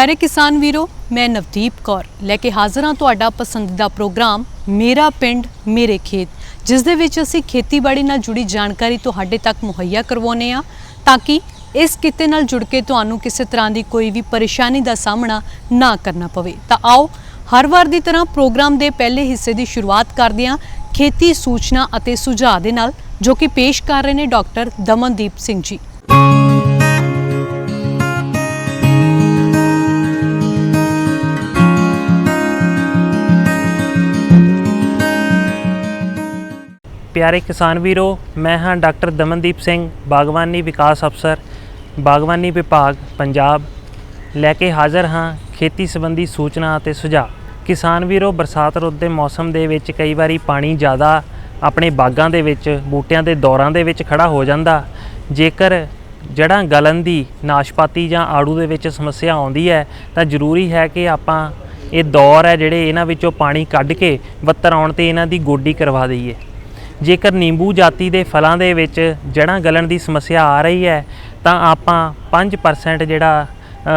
ਪਿਆਰੇ ਕਿਸਾਨ ਵੀਰੋ, ਮੈਂ ਨਵਦੀਪ ਕੌਰ। ਲੈ ਕੇ ਹਾਜ਼ਰ ਹਾਂ ਤੁਹਾਡਾ ਪਸੰਦੀਦਾ ਪ੍ਰੋਗਰਾਮ, ਮੇਰਾ ਪਿੰਡ, ਮੇਰੇ ਖੇਤ। ਜਿਸ ਦੇ ਵਿੱਚ ਅਸੀਂ ਖੇਤੀਬਾੜੀ ਨਾਲ ਜੁੜੀ ਜਾਣਕਾਰੀ ਤੁਹਾਡੇ ਤੱਕ ਮੁਹੱਈਆ ਕਰਵਾਉਂਦੇ ਹਾਂ, ਤਾਂ ਕਿ ਇਸ ਕਿੱਤੇ ਨਾਲ ਜੁੜ ਕੇ ਤੁਹਾਨੂੰ ਕਿਸੇ ਤਰ੍ਹਾਂ ਦੀ ਕੋਈ ਵੀ ਪਰੇਸ਼ਾਨੀ ਦਾ ਸਾਹਮਣਾ ਨਾ ਕਰਨਾ ਪਵੇ। ਤਾਂ ਆਓ, ਹਰ ਵਾਰ ਦੀ ਤਰ੍ਹਾਂ ਪ੍ਰੋਗਰਾਮ ਦੇ ਪਹਿਲੇ ਹਿੱਸੇ ਦੀ ਸ਼ੁਰੂਆਤ ਕਰਦੇ ਹਾਂ, ਖੇਤੀ ਸੂਚਨਾ ਅਤੇ ਸੁਝਾਅ ਦੇ ਨਾਲ, ਜੋ ਕਿ ਪੇਸ਼ ਕਰ ਰਹੇ ਨੇ ਡਾਕਟਰ ਦਮਨਦੀਪ ਸਿੰਘ ਜੀ। ਪਿਆਰੇ ਕਿਸਾਨ ਵੀਰੋ, ਮੈਂ ਹਾਂ ਡਾਕਟਰ ਦਮਨਦੀਪ ਸਿੰਘ, ਬਾਗਵਾਨੀ ਵਿਕਾਸ ਅਫਸਰ, ਬਾਗਵਾਨੀ ਵਿਭਾਗ, ਪੰਜਾਬ। ਲੈ ਕੇ ਹਾਜ਼ਰ ਹਾਂ ਖੇਤੀ ਸੰਬੰਧੀ ਸੂਚਨਾ ਅਤੇ ਸੁਝਾਅ। ਕਿਸਾਨ ਵੀਰੋ, ਬਰਸਾਤ ਰੁੱਤ ਦੇ ਮੌਸਮ ਦੇ ਵਿੱਚ ਕਈ ਵਾਰੀ ਪਾਣੀ ਜ਼ਿਆਦਾ ਆਪਣੇ ਬਾਗਾਂ ਦੇ ਵਿੱਚ, ਬੂਟਿਆਂ ਦੇ ਦੌਰਾਂ ਦੇ ਵਿੱਚ ਖੜਾ ਹੋ ਜਾਂਦਾ। ਜੇਕਰ ਜੜ੍ਹਾਂ ਗਲਨ ਦੀ ਨਾਸ਼ਪਾਤੀ ਜਾਂ ਆੜੂ ਦੇ ਵਿੱਚ ਸਮੱਸਿਆ ਆਉਂਦੀ ਹੈ, ਤਾਂ ਜ਼ਰੂਰੀ ਹੈ ਕਿ ਆਪਾਂ ਇਹ ਦੌਰ ਹੈ ਜਿਹੜੇ ਇਹਨਾਂ ਵਿੱਚੋਂ ਪਾਣੀ ਕੱਢ ਕੇ ਵੱਤਰ ਆਉਣ ਤੇ ਇਹਨਾਂ ਦੀ ਗੋਡੀ ਕਰਵਾ ਦਈਏ। ਜੇਕਰ ਨਿੰਬੂ ਜਾਤੀ ਦੇ ਫਲਾਂ ਦੇ ਵਿੱਚ ਜੜ੍ਹਾਂ ਗਲਣ ਦੀ ਸਮੱਸਿਆ ਆ ਰਹੀ ਹੈ, ਤਾਂ ਆਪਾਂ 5% ਜਿਹੜਾ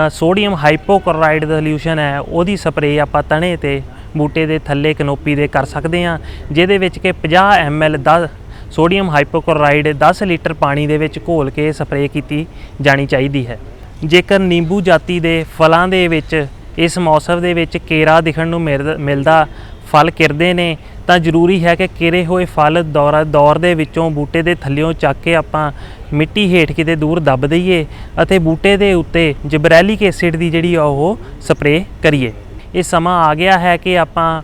ਸੋਡੀਅਮ ਹਾਈਪੋਕਲੋਰਾਈਡ ਦਾ ਸੋਲੂਸ਼ਨ ਹੈ, ਉਹਦੀ ਸਪਰੇਅ ਆਪਾਂ ਤਣੇ ਤੇ ਬੂਟੇ ਦੇ ਥੱਲੇ ਕਨੋਪੀ ਦੇ ਕਰ ਸਕਦੇ ਹਾਂ, ਜਿਹਦੇ ਵਿੱਚ ਕਿ 50 ml 10 ਸੋਡੀਅਮ ਹਾਈਪੋਕਲੋਰਾਈਡ 10 ਲੀਟਰ ਪਾਣੀ ਦੇ ਵਿੱਚ ਘੋਲ ਕੇ ਸਪਰੇਅ ਕੀਤੀ ਜਾਣੀ ਚਾਹੀਦੀ ਹੈ। ਜੇਕਰ ਨਿੰਬੂ ਜਾਤੀ ਦੇ ਫਲਾਂ ਦੇ ਵਿੱਚ, ਇਸ ਮੌਸਮ ਦੇ ਵਿੱਚ ਕੇਰਾ ਦਿਖਣ ਨੂੰ ਮਿਲਦ- ਮਿਲਦਾ ਫਲ ਕਿਰਦੇ ਨੇ, ਤਾਂ ਜ਼ਰੂਰੀ ਹੈ ਕਿ ਕਿਰੇ ਹੋਏ ਫਲ ਦੌਰਾ, ਦੌਰ ਦੇ ਵਿੱਚੋਂ ਬੂਟੇ ਦੇ ਥੱਲਿਓਂ ਚੱਕ ਕੇ ਆਪਾਂ ਮਿੱਟੀ ਹੇਠ ਕਿਤੇ ਦੂਰ ਦੱਬ ਦਈਏ ਅਤੇ ਬੂਟੇ ਦੇ ਉੱਤੇ ਜਿਬਰੈਲਿਕ ਐਸਿਡ ਦੀ ਜਿਹੜੀ ਆ ਉਹ ਸਪਰੇਅ ਕਰੀਏ। ਇਹ ਸਮਾਂ ਆ ਗਿਆ ਹੈ ਕਿ ਆਪਾਂ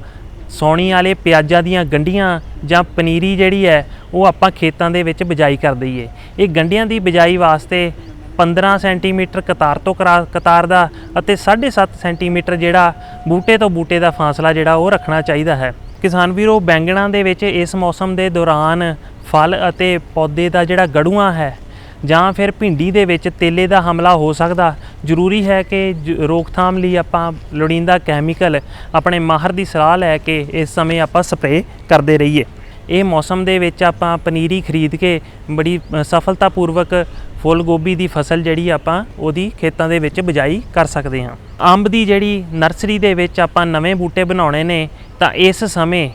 ਸੌਣੀ ਵਾਲੇ ਪਿਆਜ਼ਾਂ ਦੀਆਂ ਗੰਢੀਆਂ ਜਾਂ ਪਨੀਰੀ ਜਿਹੜੀ ਹੈ, ਉਹ ਆਪਾਂ ਖੇਤਾਂ ਦੇ ਵਿੱਚ ਬਿਜਾਈ ਕਰ ਦਈਏ। ਇਹ ਗੰਢੀਆਂ ਦੀ ਬਿਜਾਈ ਵਾਸਤੇ 15 ਸੈਂਟੀਮੀਟਰ ਕਤਾਰ ਤੋਂ ਕਰਾ- ਕਤਾਰ ਦਾ ਅਤੇ 7.5 ਸੈਂਟੀਮੀਟਰ ਜਿਹੜਾ ਬੂਟੇ ਤੋਂ ਬੂਟੇ ਦਾ ਫਾਸਲਾ ਜਿਹੜਾ ਉਹ ਰੱਖਣਾ ਚਾਹੀਦਾ ਹੈ। ਕਿਸਾਨ ਵੀਰੋ ਬੈਂਗਣਾਂ ਦੇ ਵਿੱਚ ਇਸ ਮੌਸਮ ਦੇ ਦੌਰਾਨ ਫਲ ਅਤੇ ਪੌਦੇ ਦਾ ਜਿਹੜਾ ਗੜੂਆ ਹੈ ਜਾਂ ਫਿਰ ਭਿੰਡੀ ਦੇ ਵਿੱਚ ਤੇਲੇ ਦਾ ਹਮਲਾ ਹੋ ਸਕਦਾ। ਜ਼ਰੂਰੀ ਹੈ ਕਿ ਜ- ਰੋਕਥਾਮ ਲਈ ਆਪਾਂ ਲੋੜੀਂਦਾ ਕੈਮੀਕਲ ਆਪਣੇ ਮਾਹਰ ਦੀ ਸਲਾਹ ਲੈ ਕੇ ਇਸ ਸਮੇਂ ਆਪਾਂ ਸਪਰੇਅ ਕਰਦੇ ਰਹੀਏ। ਇਹ ਮੌਸਮ ਦੇ ਵਿੱਚ ਆਪਾਂ ਪਨੀਰੀ ਖਰੀਦ ਕੇ ਬੜੀ ਅ, ਸਫਲਤਾਪੂਰਵਕ ਫੁੱਲ ਗੋਭੀ ਦੀ ਫਸਲ ਜਿਹੜੀ ਆਪਾਂ ਉਹਦੀ ਖੇਤਾਂ ਦੇ ਵਿੱਚ ਬਿਜਾਈ ਕਰ ਸਕਦੇ ਹਾਂ। ਅੰਬ ਦੀ ਜਿਹੜੀ ਨਰਸਰੀ ਦੇ ਵਿੱਚ ਆਪਾਂ ਨਵੇਂ ਬੂਟੇ ਬਣਾਉਣੇ ਨੇ, ਤਾਂ ਇਸ ਸਮੇਂ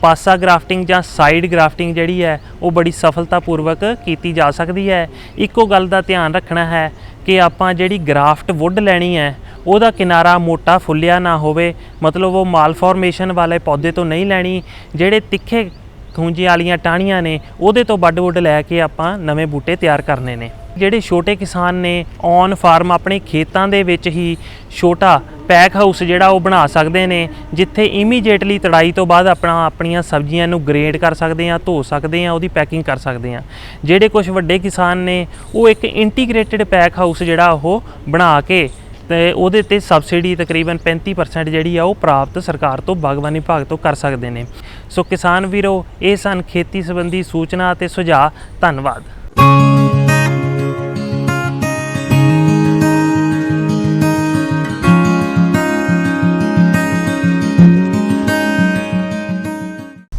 ਪਾਸਾ ਗ੍ਰਾਫਟਿੰਗ ਜਾਂ ਸਾਈਡ ਗ੍ਰਾਫਟਿੰਗ ਜਿਹੜੀ ਹੈ, ਉਹ ਬੜੀ ਸਫਲਤਾਪੂਰਵਕ ਕੀਤੀ ਜਾ ਸਕਦੀ ਹੈ। ਇੱਕੋ ਗੱਲ ਦਾ ਧਿਆਨ ਰੱਖਣਾ ਹੈ ਕਿ ਆਪਾਂ ਜਿਹੜੀ ਗ੍ਰਾਫਟ ਵੁੱਡ ਲੈਣੀ ਹੈ, ਉਹਦਾ ਕਿਨਾਰਾ ਮੋਟਾ ਫੁੱਲਿਆ ਨਾ ਹੋਵੇ। ਮਤਲਬ ਉਹ ਮਾਲ ਫਾਰਮੇਸ਼ਨ ਵਾਲੇ ਪੌਦੇ ਤੋਂ ਨਹੀਂ ਲੈਣੀ, ਜਿਹੜੇ ਤਿੱਖੇ ਖੂੰਜੀ ਵਾਲੀਆਂ ਟਾਹਣੀਆਂ ਨੇ, ਉਹਦੇ ਤੋਂ ਵੱਡ ਵੁੱਡ ਲੈ ਕੇ ਆਪਾਂ ਨਵੇਂ ਬੂਟੇ ਤਿਆਰ ਕਰਨੇ ਨੇ। ਜਿਹੜੇ ਛੋਟੇ ਕਿਸਾਨ ਨੇ ਔਨ ਫਾਰਮ ਆਪਣੇ ਖੇਤਾਂ ਦੇ ਵਿੱਚ ਹੀ ਛੋਟਾ ਪੈਕ ਹਾਊਸ ਜਿਹੜਾ ਉਹ ਬਣਾ ਸਕਦੇ ਨੇ, ਜਿੱਥੇ ਇਮੀਡੀਏਟਲੀ ਤੜਾਈ ਤੋਂ ਬਾਅਦ ਆਪਣਾ, ਆਪਣੀਆਂ ਸਬਜ਼ੀਆਂ ਨੂੰ ਗ੍ਰੇਡ ਕਰ ਸਕਦੇ ਆ ਧੋ ਸਕਦੇ ਆ ਉਹਦੀ ਪੈਕਿੰਗ ਕਰ ਸਕਦੇ ਆ ਜਿਹੜੇ ਕੁਝ ਵੱਡੇ ਕਿਸਾਨ ਨੇ, ਉਹ ਇੱਕ ਇੰਟੀਗ੍ਰੇਟਿਡ ਪੈਕ ਹਾਊਸ ਜਿਹੜਾ ਉਹ ਬਣਾ ਕੇ ਤੇ ਉਹਦੇ ਤੇ ਸਬਸਿਡੀ ਤਕਰੀਬਨ 35% ਜਿਹੜੀ ਆ ਉਹ ਪ੍ਰਾਪਤ ਸਰਕਾਰ ਤੋਂ, ਬਾਗਬਾਨੀ ਵਿਭਾਗ ਤੋਂ ਕਰ ਸਕਦੇ ਨੇ। ਸੋ ਕਿਸਾਨ ਵੀਰੋ, ਇਹ ਸਨ ਖੇਤੀ ਸੰਬੰਧੀ ਸੂਚਨਾ ਅਤੇ ਸੁਝਾਅ। ਧੰਨਵਾਦ।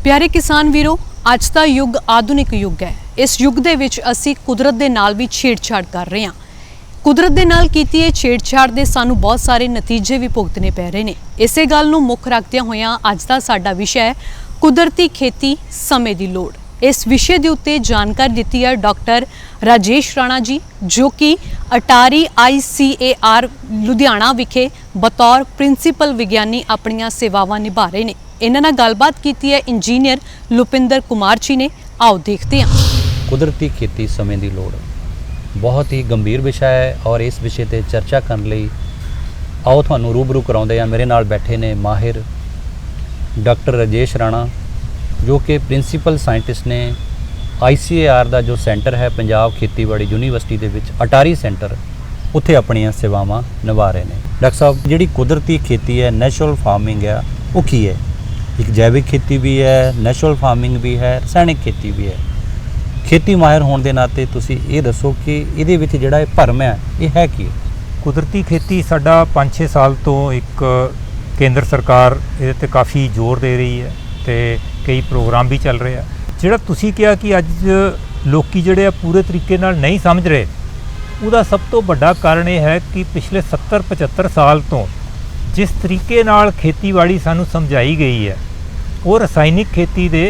ਪਿਆਰੇ ਕਿਸਾਨ ਵੀਰੋ, ਅੱਜ ਦਾ ਯੁੱਗ ਆਧੁਨਿਕ ਯੁੱਗ ਹੈ। ਇਸ ਯੁੱਗ ਦੇ ਵਿੱਚ ਅਸੀਂ ਕੁਦਰਤ ਦੇ ਨਾਲ ਵੀ ਛੇੜਛਾੜ ਕਰ ਰਹੇ ਹਾਂ। ਕੁਦਰਤ ਦੇ ਨਾਲ ਕੀਤੀ ਇਹ ਛੇੜਛਾੜ ਦੇ ਸਾਨੂੰ ਬਹੁਤ ਸਾਰੇ ਨਤੀਜੇ ਵੀ ਭੁਗਤਣੇ ਪੈ ਰਹੇ ਨੇ। ਇਸੇ ਗੱਲ ਨੂੰ ਮੁੱਖ ਰੱਖਦਿਆਂ ਹੋਇਆਂ ਅੱਜ ਦਾ ਸਾਡਾ ਵਿਸ਼ਾ ਹੈ ਕੁਦਰਤੀ ਖੇਤੀ ਸਮੇਂ ਦੀ ਲੋੜ। ਇਸ ਵਿਸ਼ੇ ਦੇ ਉੱਤੇ ਜਾਣਕਾਰੀ ਦਿੱਤੀ ਹੈ ਡਾਕਟਰ ਰਾਜੇਸ਼ ਰਾਣਾ ਜੀ, ਜੋ ਕਿ ਅਟਾਰੀ ਆਈਸੀਏਆਰ ਲੁਧਿਆਣਾ ਵਿਖੇ ਬਤੌਰ ਪ੍ਰਿੰਸੀਪਲ ਵਿਗਿਆਨੀ ਆਪਣੀਆਂ ਸੇਵਾਵਾਂ ਨਿਭਾ ਰਹੇ ਨੇ। ਇਹਨਾਂ ਨਾਲ ਗੱਲਬਾਤ ਕੀਤੀ ਹੈ ਇੰਜੀਨੀਅਰ ਲੁਪਿੰਦਰ ਕੁਮਾਰ ਜੀ ਨੇ। ਆਓ ਦੇਖਦੇ ਹਾਂ। ਕੁਦਰਤੀ ਖੇਤੀ ਸਮੇਂ ਦੀ ਲੋੜ। ਬਹੁਤ ਹੀ ਗੰਭੀਰ ਵਿਸ਼ਾ ਹੈ ਔਰ ਇਸ ਵਿਸ਼ੇ ਤੇ ਚਰਚਾ ਕਰਨ ਲਈ ਆਓ ਤੁਹਾਨੂੰ ਰੂਬਰੂ ਕਰਾਉਂਦੇ ਆ ਮੇਰੇ ਨਾਲ ਬੈਠੇ ਨੇ ਮਾਹਿਰ ਡਾਕਟਰ ਰਾਜੇਸ਼ ਰਾਣਾ, ਜੋ ਕਿ ਪ੍ਰਿੰਸੀਪਲ ਸਾਇੰਟਿਸਟ ਨੇ ਆਈਸੀਏਆਰ ਦਾ ਜੋ ਸੈਂਟਰ ਹੈ ਪੰਜਾਬ ਖੇਤੀਬਾੜੀ ਯੂਨੀਵਰਸਿਟੀ ਦੇ ਵਿੱਚ, ਅਟਾਰੀ ਸੈਂਟਰ, ਉੱਥੇ ਆਪਣੀਆਂ ਸੇਵਾਵਾਂ ਨਿਭਾ ਰਹੇ ਨੇ। ਡਾਕਟਰ ਸਾਹਿਬ, ਜਿਹੜੀ ਕੁਦਰਤੀ ਖੇਤੀ ਹੈ, ਨੈਚੁਰਲ ਫਾਰਮਿੰਗ ਹੈ, ਉਹ ਕੀ ਹੈ? ਇੱਕ ਜੈਵਿਕ ਖੇਤੀ ਵੀ ਹੈ, ਨੈਚੁਰਲ ਫਾਰਮਿੰਗ ਵੀ ਹੈ, ਰਸਾਇਣਿਕ ਖੇਤੀ ਵੀ ਹੈ। ਖੇਤੀ ਮਾਹਿਰ ਹੋਣ ਦੇ ਨਾਤੇ ਤੁਸੀਂ ਇਹ ਦੱਸੋ ਕਿ ਇਹਦੇ ਵਿੱਚ ਜਿਹੜਾ ਇਹ ਭਰਮ ਹੈ, ਇਹ ਹੈ ਕੀ? ਕੁਦਰਤੀ ਖੇਤੀ ਸਾਡਾ 5-6 ਸਾਲ ਤੋਂ ਇੱਕ ਕੇਂਦਰ ਸਰਕਾਰ ਇਹਦੇ ਤੇ ਕਾਫੀ ਜ਼ੋਰ ਦੇ ਰਹੀ ਹੈ ਤੇ ਕਈ ਪ੍ਰੋਗਰਾਮ ਵੀ ਚੱਲ ਰਹੇ ਆ। ਜਿਹੜਾ ਤੁਸੀਂ ਕਿਹਾ ਕਿ ਅੱਜ ਲੋਕੀ ਜਿਹੜੇ ਆ ਪੂਰੇ ਤਰੀਕੇ ਨਾਲ ਨਹੀਂ ਸਮਝ ਰਹੇ, ਉਹਦਾ ਸਭ ਤੋਂ ਵੱਡਾ ਕਾਰਨ ਇਹ ਹੈ ਕਿ ਪਿਛਲੇ 70 75 ਸਾਲ ਤੋਂ ਜਿਸ ਤਰੀਕੇ ਨਾਲ ਖੇਤੀਬਾੜੀ ਸਾਨੂੰ ਸਮਝਾਈ ਗਈ ਹੈ, ਉਹ ਰਸਾਇਣਿਕ ਖੇਤੀ ਦੇ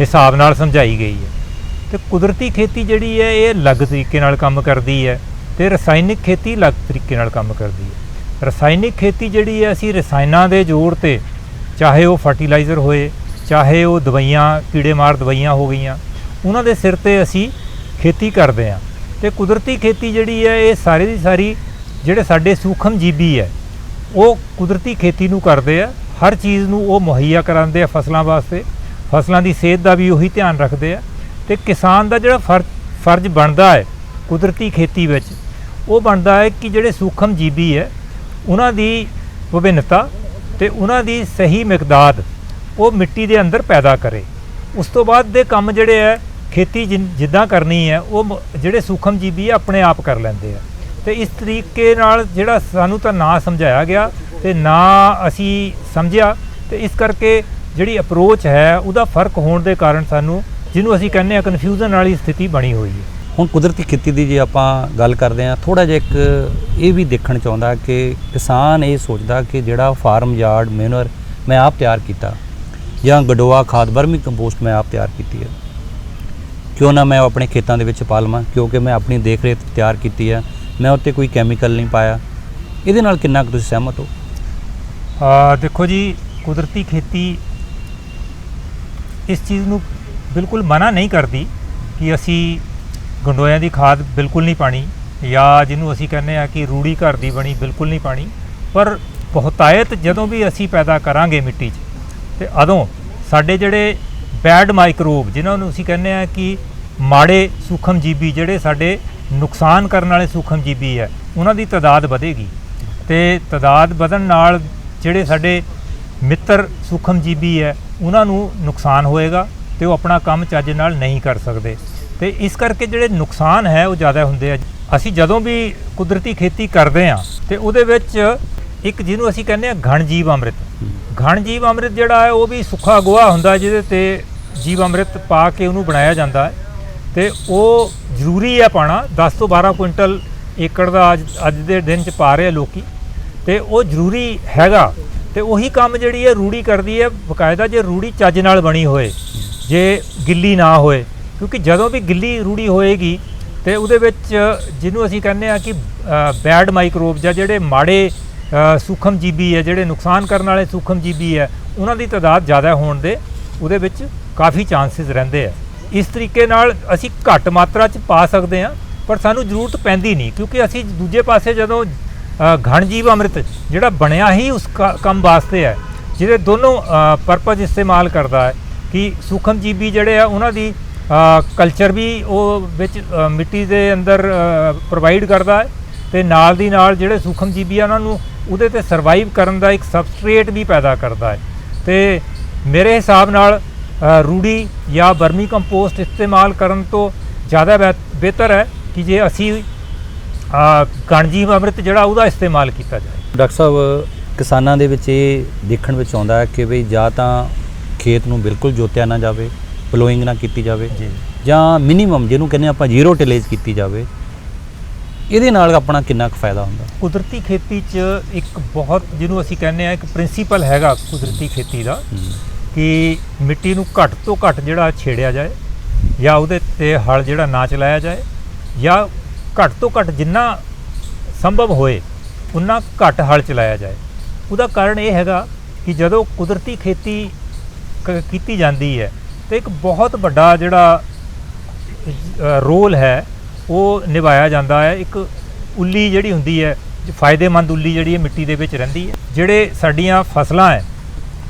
ਹਿਸਾਬ ਨਾਲ ਸਮਝਾਈ ਗਈ ਹੈ। ਤੇ ਕੁਦਰਤੀ ਖੇਤੀ ਜਿਹੜੀ ਹੈ, ਇਹ ਅਲੱਗ ਤਰੀਕੇ ਨਾਲ ਕੰਮ ਕਰਦੀ ਹੈ ਤੇ ਰਸਾਇਣਿਕ ਖੇਤੀ ਅਲੱਗ ਤਰੀਕੇ ਨਾਲ ਕੰਮ ਕਰਦੀ ਹੈ। ਰਸਾਇਣਿਕ ਖੇਤੀ ਜਿਹੜੀ ਹੈ, ਅਸੀਂ ਰਸਾਇਣਾਂ ਦੇ ਜ਼ੋਰ ਤੇ, ਚਾਹੇ ਉਹ ਫਰਟੀਲਾਈਜ਼ਰ ਹੋਏ ਚਾਹੇ ਉਹ ਦਵਾਈਆਂ ਕੀੜੇਮਾਰ ਦਵਾਈਆਂ ਹੋ ਗਈਆਂ, ਉਹਨਾਂ ਦੇ ਸਿਰ ਤੇ ਅਸੀਂ ਖੇਤੀ ਕਰਦੇ ਹਾਂ। ਤੇ ਕੁਦਰਤੀ ਖੇਤੀ ਜਿਹੜੀ ਹੈ, ਇਹ ਸਾਰੇ ਦੀ ਸਾਰੀ ਜਿਹੜੇ ਸਾਡੇ ਸੂਖਮ ਜੀਵੀ ਹੈ, ਉਹ ਕੁਦਰਤੀ ਖੇਤੀ ਨੂੰ ਕਰਦੇ ਆ। ਹਰ ਚੀਜ਼ ਨੂੰ ਉਹ ਮੁਹੱਈਆ ਕਰਾਉਂਦੇ ਆ ਫਸਲਾਂ ਵਾਸਤੇ। ਫਸਲਾਂ ਦੀ ਸਿਹਤ ਦਾ ਵੀ ਉਹੀ ਧਿਆਨ ਰੱਖਦੇ ਆ। ਤੇ ਕਿਸਾਨ ਦਾ ਜਿਹੜਾ ਫਰਜ਼ ਫਰਜ਼ ਬਣਦਾ ਹੈ ਕੁਦਰਤੀ ਖੇਤੀ ਵਿੱਚ, ਉਹ ਬਣਦਾ ਹੈ ਕਿ ਜਿਹੜੇ ਸੂਖਮ ਜੀਵੀ ਹੈ, ਉਹਨਾਂ ਦੀ ਵਿਭਿੰਨਤਾ ਤੇ ਉਹਨਾਂ ਦੀ ਸਹੀ ਮਿਕਦਾਰ ਉਹ ਮਿੱਟੀ ਦੇ ਅੰਦਰ ਪੈਦਾ ਕਰੇ। ਉਸ ਤੋਂ ਬਾਅਦ ਦੇ ਕੰਮ ਜਿਹੜੇ ਹੈ, ਖੇਤੀ ਜਿਨ- ਜਿੱਦਾਂ ਕਰਨੀ ਹੈ, ਉਹ ਜਿਹੜੇ ਸੂਖਮ ਜੀਵੀ ਹੈ, ਆਪਣੇ ਆਪ ਕਰ ਲੈਂਦੇ ਆ ਤੇ ਇਸ ਤਰੀਕੇ ਨਾਲ ਜਿਹੜਾ ਸਾਨੂੰ ਤਾਂ ਨਾ ਸਮਝਾਇਆ ਗਿਆ ਤੇ ਨਾ ਅਸੀਂ ਸਮਝਿਆ ਤੇ ਇਸ ਕਰਕੇ ਜਿਹੜੀ ਅਪਰੋਚ ਹੈ, ਉਹਦਾ ਫ਼ਰਕ ਹੋਣ ਦੇ ਕਾਰਨ ਸਾਨੂੰ, ਜਿਹਨੂੰ ਅਸੀਂ ਕਹਿੰਦੇ ਆ ਕਨਫਿਊਜ਼ਨ ਵਾਲੀ ਸਥਿਤੀ ਬਣੀ ਹੋਈ ਹੈ। ਹੁਣ ਕੁਦਰਤੀ ਖੇਤੀ ਦੀ ਜੇ ਆਪਾਂ ਗੱਲ ਕਰਦੇ ਹਾਂ ਥੋੜਾ ਜਿਹਾ ਇੱਕ ਇਹ ਵੀ ਦੇਖਣ ਚਾਹੁੰਦਾ ਕਿ ਕਿਸਾਨ ਇਹ ਸੋਚਦਾ ਕਿ ਜਿਹੜਾ ਫਾਰਮ ਯਾਰਡ ਮੈਨੂਅਰ ਮੈਂ ਆਪ ਤਿਆਰ ਕੀਤਾ ਜਾਂ ਗਡੋਆ ਖਾਦ ਵਰਮੀ ਕੰਪੋਸਟ ਮੈਂ ਆਪ ਤਿਆਰ ਕੀਤੀ ਹੈ। ਕਿਉਂ ਨਾ ਮੈਂ ਉਹ ਆਪਣੇ ਖੇਤਾਂ ਦੇ ਵਿੱਚ ਪਾ ਲਵਾਂ, ਕਿਉਂਕਿ ਮੈਂ ਆਪਣੀ ਦੇਖ ਰੇਖ ਤਿਆਰ ਕੀਤੀ ਹੈ। ਮੈਂ ਉੱਤੇ ਕੋਈ ਕੈਮੀਕਲ ਨਹੀਂ ਪਾਇਆ। ਇਹਦੇ ਨਾਲ ਕਿੰਨਾ ਕੁ ਤੁਸੀਂ ਸਹਿਮਤ ਹੋ? ਆ ਦੇਖੋ ਜੀ, ਕੁਦਰਤੀ ਖੇਤੀ ਇਸ ਚੀਜ਼ ਨੂੰ ਬਿਲਕੁਲ ਮਨਾ ਨਹੀਂ ਕਰਦੀ ਕਿ ਅਸੀਂ ਗੰਡੋਇਆਂ ਦੀ ਖਾਦ ਬਿਲਕੁਲ ਨਹੀਂ ਪਾਣੀ, ਜਾਂ ਜਿਹਨੂੰ ਅਸੀਂ ਕਹਿੰਦੇ ਆ ਕਿ ਰੂੜੀ ਘਰ ਦੀ ਬਣੀ ਬਿਲਕੁਲ ਨਹੀਂ ਪਾਣੀ। ਪਰ ਬਹੁਤਾਇਤ ਜਦੋਂ ਵੀ ਅਸੀਂ ਪੈਦਾ ਕਰਾਂਗੇ ਮਿੱਟੀ 'ਚ ਤੇ ਅਦੋਂ ਸਾਡੇ ਜਿਹੜੇ ਬੈਡ ਮਾਈਕਰੋਬ, ਜਿਨ੍ਹਾਂ ਨੂੰ ਅਸੀਂ ਕਹਿੰਦੇ ਆ ਕਿ ਮਾੜੇ ਸੂਖਮ ਜੀਵੀ ਜਿਹੜੇ ਸਾਡੇ ਨੁਕਸਾਨ ਕਰਨ ਵਾਲੇ ਸੂਖਮ ਜੀਵੀ ਹੈ, ਉਹਨਾਂ ਦੀ ਤਾਦਾਦ ਵਧੇਗੀ। ਤੇ ਤਾਦਾਦ ਵਧਣ ਨਾਲ ਜਿਹੜੇ ਸਾਡੇ ਮਿੱਤਰ ਸੂਖਮ ਜੀਵੀ ਹੈ, ਉਹਨਾਂ ਨੂੰ ਨੁਕਸਾਨ ਹੋਏਗਾ ਤੇ ਉਹ ਆਪਣਾ ਕੰਮ ਚੱਜ ਨਾਲ ਨਹੀਂ ਕਰ ਸਕਦੇ। ਤੇ ਇਸ ਕਰਕੇ ਜਿਹੜੇ ਨੁਕਸਾਨ ਹੈ, ਉਹ ਜ਼ਿਆਦਾ ਹੁੰਦੇ ਆ। ਅਸੀਂ ਜਦੋਂ ਵੀ ਕੁਦਰਤੀ ਖੇਤੀ ਕਰਦੇ ਆ ਤੇ ਉਹਦੇ ਵਿੱਚ ਇੱਕ ਜਿਹਨੂੰ ਅਸੀਂ ਕਹਿੰਦੇ ਆ ਘਣ ਜੀਵ ਅੰਮ੍ਰਿਤ। ਘਣ ਜੀਵ ਅੰਮ੍ਰਿਤ ਜਿਹੜਾ ਹੈ, ਉਹ ਵੀ ਸੁੱਖਾ ਗੋਹਾ ਹੁੰਦਾ ਜਿਹਦੇ ਤੇ ਜੀਵ ਅੰਮ੍ਰਿਤ ਪਾ ਕੇ ਉਹਨੂੰ ਬਣਾਇਆ ਜਾਂਦਾ ਹੈ। ਤੇ ਉਹ ਜ਼ਰੂਰੀ ਹੈ ਪਾਣਾ 10 ਤੋਂ 12 ਕੁਇੰਟਲ ਏਕੜ ਦਾ ਅੱਜ ਅੱਜ ਦੇ ਦਿਨ ਚ ਪਾ ਰਹੇ ਆ ਲੋਕੀ। ਤੇ ਉਹ ਜ਼ਰੂਰੀ ਹੈਗਾ। ਤੇ ਉਹੀ ਕੰਮ ਜਿਹੜੀ ਹੈ, ਰੂੜੀ ਕਰਦੀ ਹੈ, ਬਕਾਇਦਾ ਜੇ ਰੂੜੀ ਚੱਜ ਨਾਲ ਬਣੀ ਹੋਏ, ਜੇ ਗਿੱਲੀ ਨਾ ਹੋਏ, ਕਿਉਂਕਿ ਜਦੋਂ ਵੀ ਗਿੱਲੀ ਰੂੜੀ ਹੋਏਗੀ, ਤੇ ਉਹਦੇ ਵਿੱਚ ਜਿਹਨੂੰ ਅਸੀਂ ਕਹਿੰਦੇ ਆ ਕਿ ਬੈਡ ਮਾਈਕਰੋਬ ਜਾਂ ਜਿਹੜੇ ਮਾੜੇ ਅ, ਸੂਖਮ ਜੀਵੀ ਹੈ ਜਿਹੜੇ ਨੁਕਸਾਨ ਕਰਨ ਵਾਲੇ ਸੂਖਮ ਜੀਵੀ ਹੈ ਉਹਨਾਂ ਦੀ ਤਾਦਾਦ ਜ਼ਿਆਦਾ ਹੋਣ ਦੇ ਉਹਦੇ ਵਿੱਚ ਕਾਫੀ ਚਾਂਸਸ ਰਹਿੰਦੇ ਆ। ਇਸ ਤਰੀਕੇ ਨਾਲ ਅਸੀਂ ਘੱਟ ਮਾਤਰਾ 'ਚ ਪਾ ਸਕਦੇ ਹਾਂ ਪਰ ਸਾਨੂੰ ਜ਼ਰੂਰਤ ਪੈਂਦੀ ਨਹੀਂ ਕਿਉਂਕਿ ਅਸੀਂ ਦੂਜੇ ਪਾਸੇ ਜਦੋਂ ਅ, ਘਣ ਜੀਵ ਅੰਮ੍ਰਿਤ ਜਿਹੜਾ ਬਣਿਆ ਹੀ ਉਸ ਕ- ਕੰਮ ਵਾਸਤੇ ਹੈ ਜਿਹਦੇ ਦੋਨੋਂ ਪਰਪਸ ਇਸਤੇਮਾਲ ਕਰਦਾ ਹੈ ਕਿ ਸੂਖਮ ਜੀਵੀ ਜਿਹੜੇ ਆ ਉਹਨਾਂ ਦੀ ਕਲਚਰ ਵੀ ਉਹ ਵਿੱਚ ਮਿੱਟੀ ਦੇ ਅੰਦਰ ਪ੍ਰੋਵਾਈਡ ਕਰਦਾ ਹੈ ਤੇ ਨਾਲ ਦੀ ਨਾਲ ਜਿਹੜੇ ਸੂਖਮ ਜੀਵੀ ਆ ਉਹਨਾਂ ਨੂੰ ਉਹਦੇ ਤੇ ਸਰਵਾਈਵ ਕਰਨ ਦਾ ਇੱਕ ਸਬਸਟ੍ਰੇਟ ਵੀ ਪੈਦਾ ਕਰਦਾ ਹੈ। ਤੇ ਮੇਰੇ ਹਿਸਾਬ ਨਾਲ ਰੂੜੀ ਜਾਂ ਬਰਮੀ ਕੰਪੋਸਟ ਇਸਤੇਮਾਲ ਕਰਨ ਤੋਂ ਜ਼ਿਆਦਾ ਬਿਹ- ਬਿਹਤਰ ਹੈ ਕਿ ਜੇ ਅਸੀਂ ਗਣਜੀਵ ਅੰਮ੍ਰਿਤ ਜਿਹੜਾ ਉਹਦਾ ਇਸਤੇਮਾਲ ਕੀਤਾ ਜਾਏ। ਡਾਕਟਰ ਸਾਹਿਬ ਕਿਸਾਨਾਂ ਦੇ ਵਿੱਚ ਇਹ ਦੇਖਣ ਵਿੱਚ ਆਉਂਦਾ ਹੈ ਕਿ ਵੀ ਜਾਂ ਤਾਂ ਖੇਤ ਨੂੰ ਬਿਲਕੁਲ ਜੋਤਿਆ ਨਾ ਜਾਵੇ ਪਲੋਇੰਗ ਨਾ ਕੀਤੀ ਜਾਵੇ ਜੀ। ਜਾਂ ਮਿਨੀਮਮ ਜਿਹਨੂੰ ਕਹਿੰਦੇ ਆਪਾਂ ਜ਼ੀਰੋ ਟਿਲੇਜ ਕੀਤੀ ਜਾਵੇ ਇਹਦੇ ਨਾਲ ਆਪਣਾ ਕਿੰਨਾ ਕੁ ਫਾਇਦਾ ਹੁੰਦਾ? ਕੁਦਰਤੀ ਖੇਤੀ 'ਚ ਇੱਕ ਬਹੁਤ ਜਿਹਨੂੰ ਅਸੀਂ ਕਹਿੰਦੇ ਆ ਇੱਕ ਪ੍ਰਿੰਸੀਪਲ ਹੈਗਾ ਕੁਦਰਤੀ ਖੇਤੀ ਦਾ ਕਿ ਮਿੱਟੀ ਨੂੰ ਘੱਟ ਤੋਂ ਘੱਟ ਜਿਹੜਾ ਛੇੜਿਆ ਜਾਏ ਜਾਂ ਉਹਦੇ ਤੇ ਹਲ ਜਿਹੜਾ ਨਾ ਚਲਾਇਆ ਜਾਏ ਜਾਂ ਘੱਟ ਤੋਂ ਘੱਟ ਜਿੰਨਾ ਸੰਭਵ ਹੋਏ ਉਨਾ ਘੱਟ ਹਲ ਚਲਾਇਆ ਜਾਏ। ਉਹਦਾ ਕਾਰਨ ਇਹ ਹੈਗਾ ਕਿ ਜਦੋਂ ਕੁਦਰਤੀ ਖੇਤੀ ਕੀਤੀ ਜਾਂਦੀ ਹੈ ਤੇ ਇੱਕ ਬਹੁਤ ਵੱਡਾ ਜਿਹੜਾ ਰੋਲ ਹੈ ਉਹ ਨਿਭਾਇਆ ਜਾਂਦਾ ਹੈ। ਇੱਕ ਉੱਲੀ ਜਿਹੜੀ ਹੁੰਦੀ ਹੈ, ਫਾਇਦੇਮੰਦ ਉੱਲੀ ਜਿਹੜੀ ਹੈ ਮਿੱਟੀ ਦੇ ਵਿੱਚ ਰਹਿੰਦੀ ਹੈ। ਜਿਹੜੇ ਸਾਡੀਆਂ ਫਸਲਾਂ ਹੈ,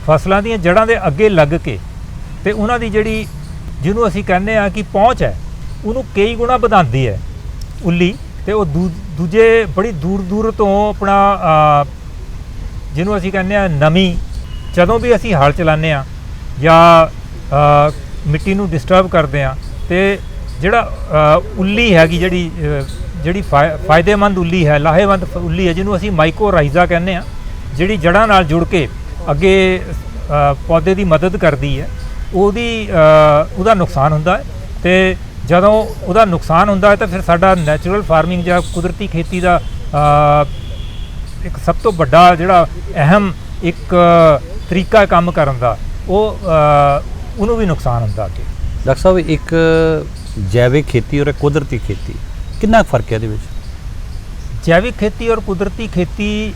ਫਸਲਾਂ ਦੀਆਂ ਜੜ੍ਹਾਂ ਦੇ ਅੱਗੇ ਲੱਗ ਕੇ ਤੇ ਉਹਨਾਂ ਦੀ ਜਿਹੜੀ ਜਿਹਨੂੰ ਅਸੀਂ ਕਹਿੰਦੇ ਆ ਕਿ ਪਹੁੰਚ ਹੈ, ਉਹਨੂੰ ਕਈ ਗੁਣਾ ਵਧਾਉਂਦੀ ਹੈ ਉੱਲੀ ਤੇ ਉਹ ਦੂ- ਦੂਜੇ ਬੜੀ ਦੂਰ ਦੂਰ ਤੋਂ ਆਪਣਾ ਜਿਹਨੂੰ ਅਸੀਂ ਕਹਿੰਦੇ ਆ ਨਮੀ, ਜਦੋਂ ਵੀ ਅਸੀਂ ਹਲ ਚਲਾਉਂਦੇ ਆ ਜਾਂ ਮਿੱਟੀ ਨੂੰ ਡਿਸਟਰਬ ਕਰਦੇ ਆ ਤੇ ਜਿਹੜਾ ਉੱਲੀ ਹੈਗੀ ਜਿਹੜੀ ਜਿਹੜੀ ਫਾਇ- ਫਾਇਦੇਮੰਦ ਉੱਲੀ ਹੈ, ਲਾਹੇਵੰਦ ਉੱਲੀ ਹੈ, ਜਿਹਨੂੰ ਅਸੀਂ ਮਾਈਕੋਰਾਈਜ਼ਾ ਕਹਿੰਦੇ ਆ ਜਿਹੜੀ ਜੜ੍ਹਾਂ ਨਾਲ ਜੁੜ ਕੇ ਅੱਗੇ ਪੌਦੇ ਦੀ ਮਦਦ ਕਰਦੀ ਹੈ, ਉਹਦੀ ਉਹਦਾ ਨੁਕਸਾਨ ਹੁੰਦਾ ਹੈ ਤੇ ਜਦੋਂ ਉਹਦਾ ਨੁਕਸਾਨ ਹੁੰਦਾ ਹੈ ਤਾਂ ਫਿਰ ਸਾਡਾ ਨੈਚੁਰਲ ਫਾਰਮਿੰਗ ਜਾਂ ਕੁਦਰਤੀ ਖੇਤੀ ਦਾ ਇੱਕ ਸਭ ਤੋਂ ਵੱਡਾ ਜਿਹੜਾ ਅਹਿਮ ਇੱਕ ਤਰੀਕਾ ਕੰਮ ਕਰਨ ਦਾ, ਉਹ ਉਹਨੂੰ ਵੀ ਨੁਕਸਾਨ ਹੁੰਦਾ ਅੱਗੇ। ਡਾਕਟਰ ਸਾਹਿਬ, ਇੱਕ ਜੈਵਿਕ ਖੇਤੀ ਔਰ ਕੁਦਰਤੀ ਖੇਤੀ, ਕਿੰਨਾ ਕੁ ਫ਼ਰਕ ਹੈ ਇਹਦੇ ਵਿੱਚ? ਜੈਵਿਕ ਖੇਤੀ ਔਰ ਕੁਦਰਤੀ ਖੇਤੀ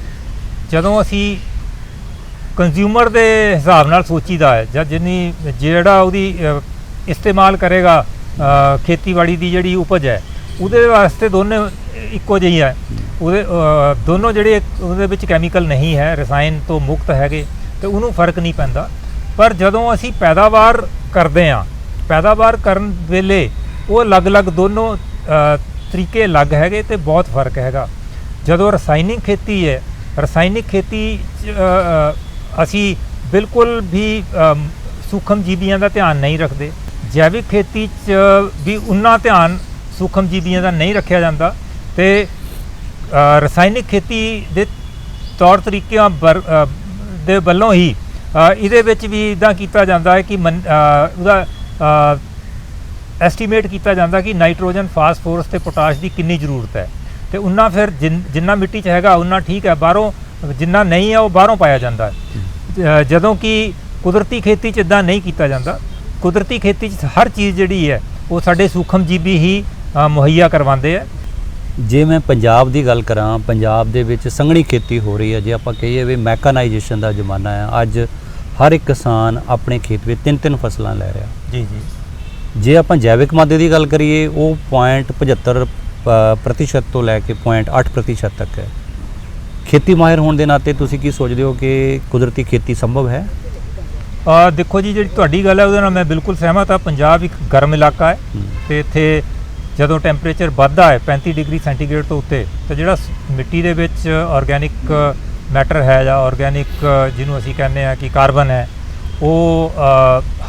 ਜਦੋਂ ਅਸੀਂ ਕੰਜ਼ਿਊਮਰ ਦੇ ਹਿਸਾਬ ਨਾਲ ਸੋਚੀਦਾ ਹੈ, ਜਾਂ ਜਿੰਨੀ, ਜਿਹੜਾ ਉਹਦੀ ਇਸਤੇਮਾਲ ਕਰੇਗਾ ਖੇਤੀਬਾੜੀ ਦੀ ਜਿਹੜੀ ਉਪਜ ਹੈ, ਉਹਦੇ ਵਾਸਤੇ ਦੋਨੇ ਇੱਕੋ ਜਿਹੀ ਹੈ। ਉਹਦੇ ਦੋਨੋਂ ਜਿਹੜੇ ਉਹਦੇ ਵਿੱਚ ਕੈਮੀਕਲ ਨਹੀਂ ਹੈ, ਰਸਾਇਣ ਤੋਂ ਮੁਕਤ ਹੈਗੇ, ਤੇ ਉਹਨੂੰ ਫ਼ਰਕ ਨਹੀਂ ਪੈਂਦਾ। ਪਰ ਜਦੋਂ ਅਸੀਂ ਪੈਦਾਵਾਰ ਕਰਦੇ ਹਾਂ, ਪੈਦਾਵਾਰ ਕਰਨ ਵੇਲੇ ਉਹ ਅਲੱਗ-ਅਲੱਗ ਦੋਨੋਂ ਤਰੀਕੇ ਅਲੱਗ ਹੈਗੇ ਤੇ ਬਹੁਤ ਫ਼ਰਕ ਹੈਗਾ। ਜਦੋਂ ਰਸਾਇਣਿਕ ਖੇਤੀ ਹੈ ਰਸਾਇਣਿਕ ਖੇਤੀ 'ਚ, ਅਸੀਂ ਬਿਲਕੁਲ ਵੀ ਸੂਖਮ ਜੀਵੀਆਂ ਦਾ ਧਿਆਨ ਨਹੀਂ ਰੱਖਦੇ। ਜੈਵਿਕ ਖੇਤੀ 'ਚ ਵੀ ਉਨਾ ਧਿਆਨ ਸੂਖਮ ਜੀਵੀਆਂ ਦਾ ਨਹੀਂ ਰੱਖਿਆ ਜਾਂਦਾ ਤੇ ਰਸਾਇਣਿਕ ਖੇਤੀ ਦੇ ਤੌਰ ਤਰੀਕਿਆਂ ਵਰ- ਦੇ ਵੱਲੋਂ ਹੀ ਇਹਦੇ ਵਿੱਚ ਵੀ ਇਦਾਂ ਕੀਤਾ ਜਾਂਦਾ ਹੈ ਕਿ ਮਨ- ਉਹਦਾ ਐਸਟੀਮੇਟ ਕੀਤਾ ਜਾਂਦਾ ਕਿ ਨਾਈਟ੍ਰੋਜਨ ਫਾਸਫੋਰਸ ਤੇ ਪੋਟਾਸ਼ ਦੀ ਕਿੰਨੀ ਜ਼ਰੂਰਤ ਹੈ। ਤੇ ਉਨਾ ਫਿਰ ਜਿੰਨ- ਮਿੱਟੀ 'ਚ ਹੈਗਾ ਉਨਾ ਠੀਕ ਹੈ। ਬਾਹਰੋਂ ਜਿੰਨਾ ਨਹੀਂ ਹੈ ਉਹ ਬਾਹਰੋਂ ਪਾਇਆ ਜਾਂਦਾ ਹੈ। ਜਦੋਂ ਕਿ ਕੁਦਰਤੀ ਖੇਤੀ 'ਚ ਇਦਾਂ ਨਹੀਂ ਕੀਤਾ ਜਾਂਦਾ। ਕੁਦਰਤੀ ਖੇਤੀ 'ਚ ਹਰ ਚੀਜ਼ ਜਿਹੜੀ ਹੈ ਉਹ ਸਾਡੇ ਸੂਖਮ ਜੀਵੀ ਹੀ ਮੁਹੱਈਆ ਕਰਵਾਉਂਦੇ ਆ ਜੇ ਮੈਂ ਪੰਜਾਬ ਦੀ ਗੱਲ ਕਰਾਂ ਪੰਜਾਬ ਦੇ ਵਿੱਚ ਸੰਘਣੀ ਖੇਤੀ ਹੋ ਰਹੀ ਹੈ। ਜੇ ਆਪਾਂ ਕਹੀਏ ਵੀ ਮੈਕਨਾਈਜੇਸ਼ਨ ਦਾ ਜ਼ਮਾਨਾ ਹੈ ਅੱਜ ਹਰ ਇੱਕ ਕਿਸਾਨ ਆਪਣੇ ਖੇਤ ਵਿੱਚ ਤਿੰਨ ਤਿੰਨ ਫਸਲਾਂ ਲੈ ਰਿਹਾ। ਜੀ ਜੀ। ਜੇ ਆਪਾਂ ਜੈਵਿਕ ਮਾਦੇ ਦੀ ਗੱਲ ਕਰੀਏ ਉਹ 0.75 ਪ- ਪ੍ਰਤੀਸ਼ਤ ਤੋਂ ਲੈ ਕੇ 0.8 ਪ੍ਰਤੀਸ਼ਤ ਤੱਕ ਹੈ। ਖੇਤੀ ਮਾਹਿਰ ਹੋਣ ਦੇ ਨਾਤੇ ਤੁਸੀਂ ਕੀ ਸੋਚਦੇ ਹੋ ਕਿ ਕੁਦਰਤੀ ਖੇਤੀ ਸੰਭਵ ਹੈ? ਆ ਦੇਖੋ ਜੀ ਜਿਹੜੀ ਤੁਹਾਡੀ ਗੱਲ ਹੈ ਉਹਦੇ ਨਾਲ ਮੈਂ ਬਿਲਕੁਲ ਸਹਿਮਤ ਹਾਂ। ਪੰਜਾਬ ਇੱਕ ਗਰਮ ਇਲਾਕਾ ਹੈ। ਤੇ ਇੱਥੇ ਜਦੋਂ ਟੈਂਪਰੇਚਰ ਵੱਧਦਾ ਹੈ 35 ਡਿਗਰੀ ਸੈਂਟੀਗ੍ਰੇਡ ਤੋਂ ਉੱਤੇ ਤਾਂ ਜਿਹੜਾ ਮਿੱਟੀ ਦੇ ਵਿੱਚ ਆਰਗੈਨਿਕ ਮੈਟਰ ਹੈ ਜਾਂ ਆਰਗੈਨਿਕ ਜਿਹਨੂੰ ਅਸੀਂ ਕਹਿੰਦੇ ਆ ਕਿ ਕਾਰਬਨ ਹੈ ਉਹ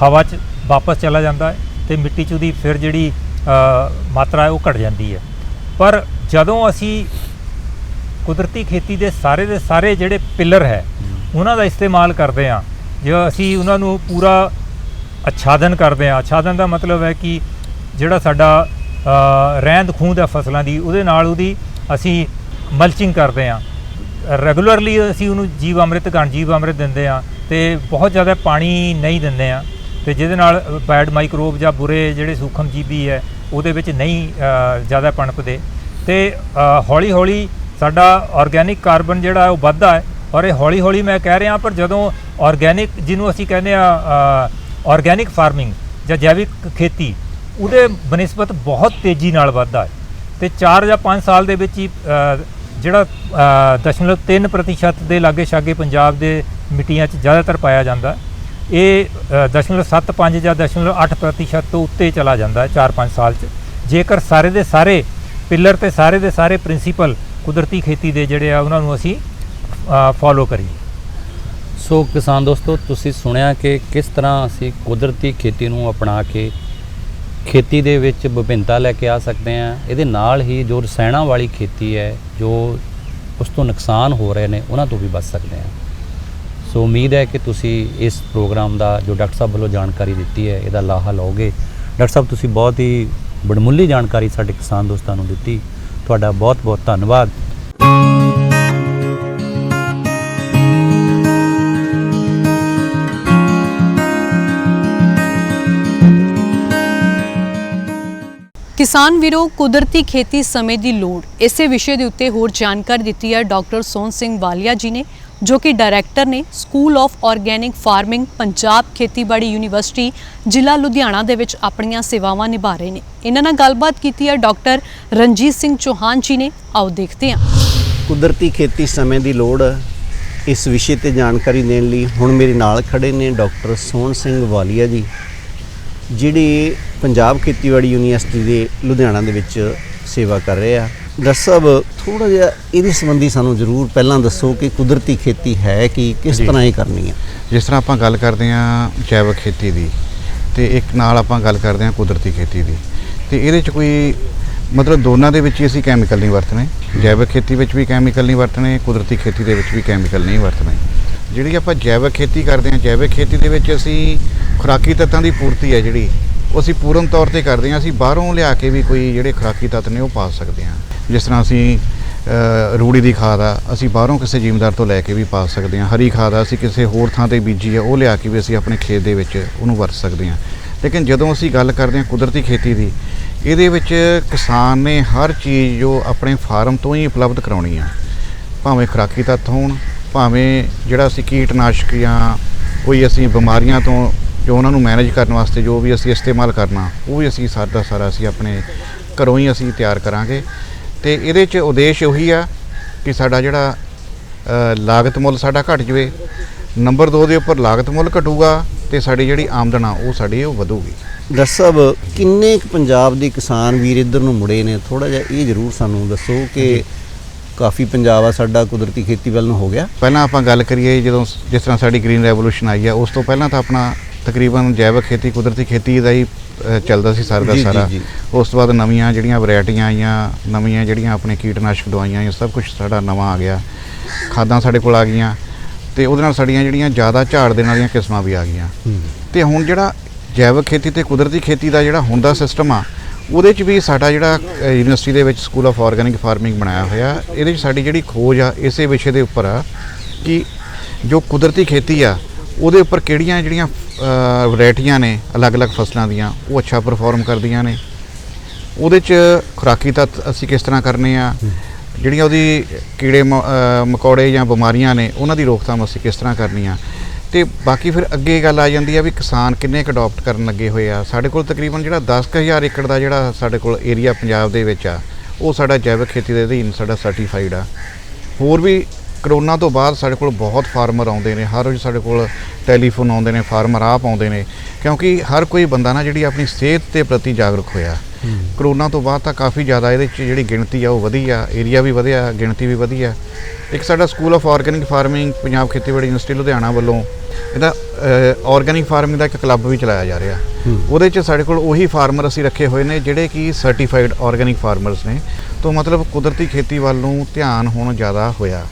ਹਵਾ 'ਚ ਵਾਪਸ ਚਲਾ ਜਾਂਦਾ ਹੈ। ਤੇ ਮਿੱਟੀ 'ਚ ਉਹਦੀ ਫਿਰ ਜਿਹੜੀ ਮਾਤਰਾ ਹੈ ਉਹ ਘਟ ਜਾਂਦੀ ਹੈ। ਪਰ ਜਦੋਂ ਅਸੀਂ ਕੁਦਰਤੀ ਖੇਤੀ ਦੇ ਸਾਰੇ ਦੇ ਸਾਰੇ ਜਿਹੜੇ ਪਿਲਰ ਹੈ, ਉਹਨਾਂ ਦਾ ਇਸਤੇਮਾਲ ਕਰਦੇ ਹਾਂ, ਜੇ ਅਸੀਂ ਉਹਨਾਂ ਨੂੰ ਪੂਰਾ ਆਛਾਦਨ ਕਰਦੇ ਹਾਂ, ਆਛਾਦਨ ਦਾ ਮਤਲਬ ਹੈ ਕਿ ਜਿਹੜਾ ਸਾਡਾ ਰਹਿੰਦ ਖੂੰਹਦ ਹੈ ਫਸਲਾਂ ਦੀ, ਉਹਦੇ ਨਾਲ ਉਹਦੀ ਅਸੀਂ ਮਲਚਿੰਗ ਕਰਦੇ ਹਾਂ। ਰੈਗੂਲਰਲੀ ਅਸੀਂ ਉਹਨੂੰ ਜੀਵ ਅੰਮ੍ਰਿਤ ਗਣ ਜੀਵ ਅੰਮ੍ਰਿਤ ਦਿੰਦੇ ਹਾਂ ਤੇ ਬਹੁਤ ਜ਼ਿਆਦਾ ਪਾਣੀ ਨਹੀਂ ਦਿੰਦੇ ਹਾਂ। ਤੇ ਜਿਹਦੇ ਨਾਲ ਬੈਡ ਮਾਈਕਰੋਬ ਜਾਂ ਬੁਰੇ ਜਿਹੜੇ ਸੂਖਮ ਜੀਵੀ ਹੈ ਉਹਦੇ ਵਿੱਚ ਨਹੀਂ ਜ਼ਿਆਦਾ ਪਣਪਦੇ। ਤੇ ਹੌਲੀ ਹੌਲੀ ਸਾਡਾ ਆਰਗੈਨਿਕ ਕਾਰਬਨ ਜਿਹੜਾ ਉਹ ਵੱਧਦਾ ਹੈ। ਔਰ ਇਹ ਹੌਲੀ ਹੌਲੀ ਮੈਂ ਕਹਿ ਰਿਹਾ ਪਰ ਜਦੋਂ ਆਰਗੈਨਿਕ ਜਿਹਨੂੰ ਅਸੀਂ ਕਹਿੰਦੇ ਆ ਆਰਗੈਨਿਕ ਫਾਰਮਿੰਗ ਜਾਂ ਜੈਵਿਕ ਖੇਤੀ ਉਹਦੇ ਬਨਸਬਤ ਬਹੁਤ ਤੇਜ਼ੀ ਨਾਲ ਵੱਧਦਾ ਹੈ। ਤੇ 4 ਜਾਂ 5 ਸਾਲ ਦੇ ਵਿੱਚ ਹੀ ਜਿਹੜਾ ਅ, ਦਸ਼ਮਲਵ 3 ਪ੍ਰਤੀਸ਼ਤ ਦੇ ਲਾਗੇ ਛਾਗੇ ਪੰਜਾਬ ਦੇ ਮਿੱਟੀਆਂ 'ਚ ਜ਼ਿਆਦਾਤਰ ਪਾਇਆ ਜਾਂਦਾ ਇਹ ਅ, ਦਸ਼ਮਲਵ 7.5 ਜਾਂ ਦਸ਼ਮਲਵ 8 ਪ੍ਰਤੀਸ਼ਤ ਤੋਂ ਉੱਤੇ ਚਲਾ ਜਾਂਦਾ ਹੈ 4-5 ਸਾਲ 'ਚ। ਜੇਕਰ ਸਾਰੇ ਦੇ ਸਾਰੇ ਪਿੱਲਰ ਤੇ ਸਾਰੇ ਦੇ ਸਾਰੇ ਪ੍ਰਿੰਸੀਪਲ ਕੁਦਰਤੀ ਖੇਤੀ ਦੇ ਜਿਹੜੇ ਆ ਉਹਨਾਂ ਨੂੰ ਅਸੀਂ ਫੋਲੋ ਕਰੀਏ। ਸੋ ਕਿਸਾਨ ਦੋਸਤੋ ਤੁਸੀਂ ਸੁਣਿਆ ਕਿ ਕਿਸ ਤਰ੍ਹਾਂ ਅਸੀਂ ਕੁਦਰਤੀ ਖੇਤੀ ਨੂੰ ਅਪਣਾ ਕੇ ਖੇਤੀ ਦੇ ਵਿੱਚ ਵਿਭਿੰਨਤਾ ਲੈ ਕੇ ਆ ਸਕਦੇ ਹਾਂ। ਇਹਦੇ ਨਾਲ ਹੀ ਜੋ ਰਸਾਇਣਾਂ ਵਾਲੀ ਖੇਤੀ ਹੈ ਜੋ ਉਸ ਤੋਂ ਨੁਕਸਾਨ ਹੋ ਰਹੇ ਨੇ ਉਹਨਾਂ ਤੋਂ ਵੀ ਬਚ ਸਕਦੇ ਹਾਂ। ਸੋ ਉਮੀਦ ਹੈ ਕਿ ਤੁਸੀਂ ਇਸ ਪ੍ਰੋਗਰਾਮ ਦਾ, ਜੋ ਡਾਕਟਰ ਸਾਹਿਬ ਵੱਲੋਂ ਜਾਣਕਾਰੀ ਦਿੱਤੀ ਹੈ, ਇਹਦਾ ਲਾਹਾ ਲਓਗੇ। ਡਾਕਟਰ ਸਾਹਿਬ, ਤੁਸੀਂ ਬਹੁਤ ਹੀ ਬੜਮੁੱਲੀ ਜਾਣਕਾਰੀ ਸਾਡੇ ਕਿਸਾਨ ਦੋਸਤਾਂ ਨੂੰ ਦਿੱਤੀ। ਤੁਹਾਡਾ ਬਹੁਤ ਬਹੁਤ ਧੰਨਵਾਦ। ਕਿਸਾਨ ਵੀਰੋ, ਕੁਦਰਤੀ ਖੇਤੀ ਸਮੇਂ ਦੀ ਲੋੜ। ਇਸੇ ਵਿਸ਼ੇ ਦੇ ਉੱਤੇ ਹੋਰ ਜਾਣਕਾਰੀ ਦਿੱਤੀ ਹੈ ਡਾਕਟਰ ਸੋਹਣ ਸਿੰਘ ਵਾਲੀਆ ਜੀ ਨੇ। ਜੋ ਕਿ ਡਾਇਰੈਕਟਰ ਨੇ school of organic farming Punjab ਖੇਤੀਬਾੜੀ ਯੂਨੀਵਰਸਿਟੀ, ਜ਼ਿਲ੍ਹਾ ਲੁਧਿਆਣਾ ਦੇ ਵਿੱਚ ਆਪਣੀਆਂ ਸੇਵਾਵਾਂ ਨਿਭਾ ਰਹੇ ਨੇ। ਇਹਨਾਂ ਨਾਲ ਗੱਲਬਾਤ ਕੀਤੀ ਹੈ ਡਾਕਟਰ ਰਣਜੀਤ ਸਿੰਘ ਚੌਹਾਨ ਜੀ ਨੇ। ਆਓ ਦੇਖਦੇ ਹਾਂ। ਕੁਦਰਤੀ ਖੇਤੀ ਸਮੇਂ ਦੀ ਲੋੜ ਇਸ ਵਿਸ਼ੇ ਤੇ ਜਾਣਕਾਰੀ ਦੇਣ ਲਈ ਹੁਣ ਮੇਰੇ ਨਾਲ ਖੜੇ ਨੇ ਡਾਕਟਰ ਸੋਹਣ ਸਿੰਘ ਵਾਲੀਆ ਜੀ, ਜਿਹੜੇ ਪੰਜਾਬ ਖੇਤੀਬਾੜੀ ਯੂਨੀਵਰਸਿਟੀ ਦੇ ਲੁਧਿਆਣਾ ਦੇ ਵਿੱਚ ਸੇਵਾ ਕਰ ਰਹੇ ਆ। ਡਾਕਟਰ ਸਾਹਿਬ ਥੋੜਾ ਜਿਹਾ ਇਹਦੇ ਸੰਬੰਧੀ ਸਾਨੂੰ ਜ਼ਰੂਰ ਪਹਿਲਾਂ ਦੱਸੋ ਕਿ ਕੁਦਰਤੀ ਖੇਤੀ ਹੈ ਕਿ ਕਿਸ। ਤਰ੍ਹਾਂ ਇਹ ਕਰਨੀ ਹੈ? ਜਿਸ ਤਰ੍ਹਾਂ ਆਪਾਂ ਗੱਲ ਕਰਦੇ ਹਾਂ ਜੈਵਿਕ ਖੇਤੀ ਦੀ ਤੇ ਇੱਕ ਨਾਲ ਆਪਾਂ ਗੱਲ ਕਰਦੇ ਹਾਂ ਕੁਦਰਤੀ ਖੇਤੀ ਦੀ ਤੇ ਇਹਦੇ ਚ ਕੋਈ ਮਤਲਬ ਦੋਨਾਂ ਦੇ ਵਿੱਚ ਹੀ ਅਸੀਂ ਕੈਮੀਕਲ ਨਹੀਂ ਵਰਤਣੇ। ਜੈਵਿਕ ਖੇਤੀ ਵਿੱਚ ਵੀ ਕੈਮੀਕਲ ਨਹੀਂ ਵਰਤਣੇ ਕੁਦਰਤੀ ਖੇਤੀ ਦੇ ਵਿੱਚ ਵੀ ਕੈਮੀਕਲ ਨਹੀਂ ਵਰਤਣੇ। ਜਿਹੜੀ ਆਪਾਂ ਜੈਵਿਕ ਖੇਤੀ ਕਰਦੇ ਹਾਂ ਜੈਵਿਕ ਖੇਤੀ ਦੇ ਵਿੱਚ ਅਸੀਂ ਖੁਰਾਕੀ ਤੱਤਾਂ ਦੀ ਪੂਰਤੀ ਹੈ ਜਿਹੜੀ ਉਹ ਅਸੀਂ ਪੂਰਨ ਤੌਰ ਤੇ ਕਰਦੇ ਹਾਂ ਅਸੀਂ ਬਾਹਰੋਂ ਲਿਆ ਕੇ ਵੀ ਕੋਈ ਜਿਹੜੇ ਖੁਰਾਕੀ ਤੱਤ ਨੇ ਉਹ ਪਾ ਸਕਦੇ ਹਾਂ। ਜਿਸ ਤਰ੍ਹਾਂ ਅਸੀਂ ਰੂੜੀ ਦੀ ਖਾਦ ਆ, ਅਸੀਂ ਬਾਹਰੋਂ ਕਿਸੇ ਜ਼ਿਮੀਂਦਾਰ ਤੋਂ ਲੈ ਕੇ ਵੀ ਪਾ ਸਕਦੇ ਹਾਂ। ਹਰੀ ਖਾਦ ਆ, ਅਸੀਂ ਕਿਸੇ ਹੋਰ ਥਾਂ ਤੇ ਬੀਜੀ ਆ, ਉਹ ਲਿਆ ਕੇ ਵੀ ਅਸੀਂ ਆਪਣੇ ਖੇਤ ਦੇ ਵਿੱਚ ਉਹਨੂੰ ਵਰਤ ਸਕਦੇ ਹਾਂ। ਲੇਕਿਨ ਜਦੋਂ ਅਸੀਂ ਗੱਲ ਕਰਦੇ ਹਾਂ ਕੁਦਰਤੀ ਖੇਤੀ ਦੀ, ਇਹਦੇ ਵਿੱਚ ਕਿਸਾਨ ਨੇ ਹਰ ਚੀਜ਼ ਜੋ ਆਪਣੇ ਫਾਰਮ ਤੋਂ ਹੀ ਉਪਲਬਧ ਕਰਾਉਣੀ ਆ। ਭਾਵੇਂ ਖੁਰਾਕੀ ਤੱਤ ਹੋਣ, ਭਾਵੇਂ ਜਿਹੜਾ ਅਸੀਂ ਕੀਟਨਾਸ਼ਕ ਜਾਂ ਕੋਈ ਅਸੀਂ ਬਿਮਾਰੀਆਂ ਤੋਂ ਜੋ ਉਹਨਾਂ ਨੂੰ ਮੈਨੇਜ ਕਰਨ ਵਾਸਤੇ ਜੋ ਵੀ ਅਸੀਂ ਇਸਤੇਮਾਲ ਕਰਨਾ, ਉਹ ਵੀ ਅਸੀਂ ਸਾਰਾ ਦਾ ਸਾਰਾ ਅਸੀਂ ਆਪਣੇ ਘਰੋਂ ਹੀ ਅਸੀਂ ਤਿਆਰ ਕਰਾਂਗੇ। ਤੇ ਇਹਦੇ 'ਚ ਉਦੇਸ਼ ਉਹੀ ਆ ਕਿ ਸਾਡਾ ਜਿਹੜਾ ਲਾਗਤ ਮੁੱਲ ਸਾਡਾ ਘਟ ਜਵੇ। ਨੰਬਰ 2 ਦੇ ਉੱਪਰ ਲਾਗਤ ਮੁੱਲ ਘਟੂਗਾ ਤੇ ਸਾਡੀ ਜਿਹੜੀ ਆਮਦਨ ਆ ਉਹ ਸਾਡੀ ਉਹ ਵਧੂਗੀ। ਡਾਕਟਰ ਸਾਹਿਬ ਕਿੰਨੇ ਕੁ ਪੰਜਾਬ ਦੇ ਕਿਸਾਨ ਵੀਰ ਇੱਧਰ ਨੂੰ ਮੁੜੇ ਨੇ? ਥੋੜਾ ਜਿਹਾ ਇਹ ਜ਼ਰੂਰ ਸਾਨੂੰ ਦੱਸੋ ਕਿ ਕਾਫੀ ਪੰਜਾਬ ਆ ਸਾਡਾ ਕੁਦਰਤੀ ਖੇਤੀ ਵੱਲ ਨੂੰ ਹੋ ਗਿਆ। ਪਹਿਲਾਂ ਆਪਾਂ ਗੱਲ ਕਰੀਏ ਜਦੋਂ ਜਿਸ ਤਰ੍ਹਾਂ ਸਾਡੀ ਗ੍ਰੀਨ ਰੈਵੋਲੂਸ਼ਨ ਆਈ ਆ ਉਸ ਤੋਂ ਪਹਿਲਾਂ ਤਾਂ ਆਪਣਾ ਤਕਰੀਬਨ ਜੈਵਿਕ ਖੇਤੀ ਕੁਦਰਤੀ ਖੇਤੀ ਦਾ ਹੀ ਚੱਲਦਾ ਸੀ ਸਾਰਾ ਦਾ ਜੀ, ਜੀ, ਸਾਰਾ। ਜੀ। ਉਸ ਤੋਂ ਬਾਅਦ ਨਵੀਆਂ ਜਿਹੜੀਆਂ ਵੈਰਾਈਟੀਆਂ ਆਈਆਂ ਨਵੀਆਂ ਜਿਹੜੀਆਂ ਆਪਣੇ ਕੀਟਨਾਸ਼ਕ ਦਵਾਈਆਂ ਆਈਆਂ ਸਭ ਕੁਝ ਸਾਡਾ ਨਵਾਂ ਆ ਗਿਆ। ਖਾਦਾਂ ਸਾਡੇ ਕੋਲ ਆ ਗਈਆਂ ਤੇ ਉਹਦੇ ਨਾਲ ਸਾਡੀਆਂ ਜਿਹੜੀਆਂ ਜ਼ਿਆਦਾ ਝਾੜ ਦੇਣ ਵਾਲੀਆਂ ਕਿਸਮਾਂ ਵੀ ਆ ਗਈਆਂ। ਤੇ ਹੁਣ ਜਿਹੜਾ ਜੈਵਿਕ ਖੇਤੀ ਤੇ ਕੁਦਰਤੀ ਖੇਤੀ ਦਾ ਜਿਹੜਾ ਹੁਣ ਦਾ ਸਿਸਟਮ ਆ ਉਹਦੇ 'ਚ ਵੀ ਸਾਡਾ ਜਿਹੜਾ ਅ, ਯੂਨੀਵਰਸਿਟੀ ਦੇ ਵਿੱਚ ਸਕੂਲ ਆਫ ਆਰਗੈਨਿਕ ਫਾਰਮਿੰਗ ਬਣਾਇਆ ਹੋਇਆ। ਇਹਦੇ 'ਚ ਸਾਡੀ ਜਿਹੜੀ ਖੋਜ ਆ ਇਸੇ ਵਿਸ਼ੇ ਦੇ ਉੱਪਰ ਆ ਕਿ ਜੋ ਕੁਦਰਤੀ ਖੇਤੀ ਆ ਉਹਦੇ ਉੱਪਰ ਕਿਹੜੀਆਂ ਜਿਹੜੀਆਂ ਵੈਰਾਈਟੀਆਂ ਨੇ ਅਲੱਗ-ਅਲੱਗ ਫਸਲਾਂ ਦੀਆਂ ਉਹ ਅੱਛਾ ਪਰਫਾਰਮ ਕਰਦੀਆਂ ਨੇ। ਉਹਦੇ 'ਚ ਖੁਰਾਕੀ ਤੱਤ ਅਸੀਂ ਕਿਸ ਤਰ੍ਹਾਂ ਕਰਨੇ ਆ? ਜਿਹੜੀਆਂ ਉਹਦੀ ਕੀੜੇ ਮਕੌੜੇ ਜਾਂ ਬਿਮਾਰੀਆਂ ਨੇ ਉਹਨਾਂ ਦੀ ਰੋਕਥਾਮ ਅਸੀਂ ਕਿਸ ਤਰ੍ਹਾਂ ਕਰਨੀ ਆ? ਤੇ ਬਾਕੀ ਫਿਰ ਅੱਗੇ ਗੱਲ ਆ ਜਾਂਦੀ ਆ ਵੀ ਕਿਸਾਨ ਕਿੰਨੇ ਕੁ ਅਡਾਪਟ ਕਰਨ ਲੱਗੇ ਹੋਏ ਆ? ਸਾਡੇ ਕੋਲ ਤਕਰੀਬਨ ਜਿਹੜਾ 10000 ਏਕੜ ਦਾ ਜਿਹੜਾ ਸਾਡੇ ਕੋਲ ਏਰੀਆ ਪੰਜਾਬ ਦੇ ਵਿੱਚ ਆ ਉਹ ਸਾਡਾ ਜੈਵਿਕ ਖੇਤੀ ਦੇ ਅਧੀਨ ਸਾਡਾ ਸਰਟੀਫਾਈਡ ਆ। ਹੋਰ ਵੀ ਕਰੋਨਾ ਤੋਂ ਬਾਅਦ ਸਾਡੇ ਕੋਲ ਬਹੁਤ ਫਾਰਮਰ ਆਉਂਦੇ ਨੇ ਹਰ ਰੋਜ਼ ਸਾਡੇ ਕੋਲ ਟੈਲੀਫੋਨ ਆਉਂਦੇ ਨੇ ਫਾਰਮਰ ਆਪ ਆਉਂਦੇ ਨੇ ਕਿਉਂਕਿ ਹਰ ਕੋਈ ਬੰਦਾ ਨਾ ਜਿਹੜੀ ਆਪਣੀ ਸਿਹਤ ਦੇ ਪ੍ਰਤੀ ਜਾਗਰੂਕ ਹੋਇਆ। ਕਰੋਨਾ ਤੋਂ ਬਾਅਦ ਤਾਂ ਕਾਫੀ ਜ਼ਿਆਦਾ ਇਹਦੇ 'ਚ ਜਿਹੜੀ ਗਿਣਤੀ ਆ ਉਹ ਵਧੀ ਆ ਏਰੀਆ ਵੀ ਵਧਿਆ ਗਿਣਤੀ ਵੀ ਵਧੀ ਆ। ਇੱਕ ਸਾਡਾ school of organic farming Punjab ਖੇਤੀਬਾੜੀ ਯੂਨੀਵਰਸਿਟੀ ਲੁਧਿਆਣਾ ਵੱਲੋਂ ਇਹਦਾ ਆਰਗੈਨਿਕ ਫਾਰਮਿੰਗ ਦਾ ਇੱਕ ਕਲੱਬ ਵੀ ਚਲਾਇਆ ਜਾ ਰਿਹਾ। ਉਹਦੇ 'ਚ ਸਾਡੇ ਕੋਲ ਉਹੀ ਫਾਰਮਰ ਅਸੀਂ ਰੱਖੇ ਹੋਏ ਨੇ ਜਿਹੜੇ ਕਿ ਸਰਟੀਫਾਈਡ ਆਰਗੈਨਿਕ ਫਾਰਮਰਸ ਨੇ। ਤੋਂ ਮਤਲਬ ਕੁਦਰਤੀ ਖੇਤੀ ਵੱਲ ਨੂੰ ਧਿਆਨ ਹੁਣ ਜ਼ਿਆਦਾ ਹੋਇਆ।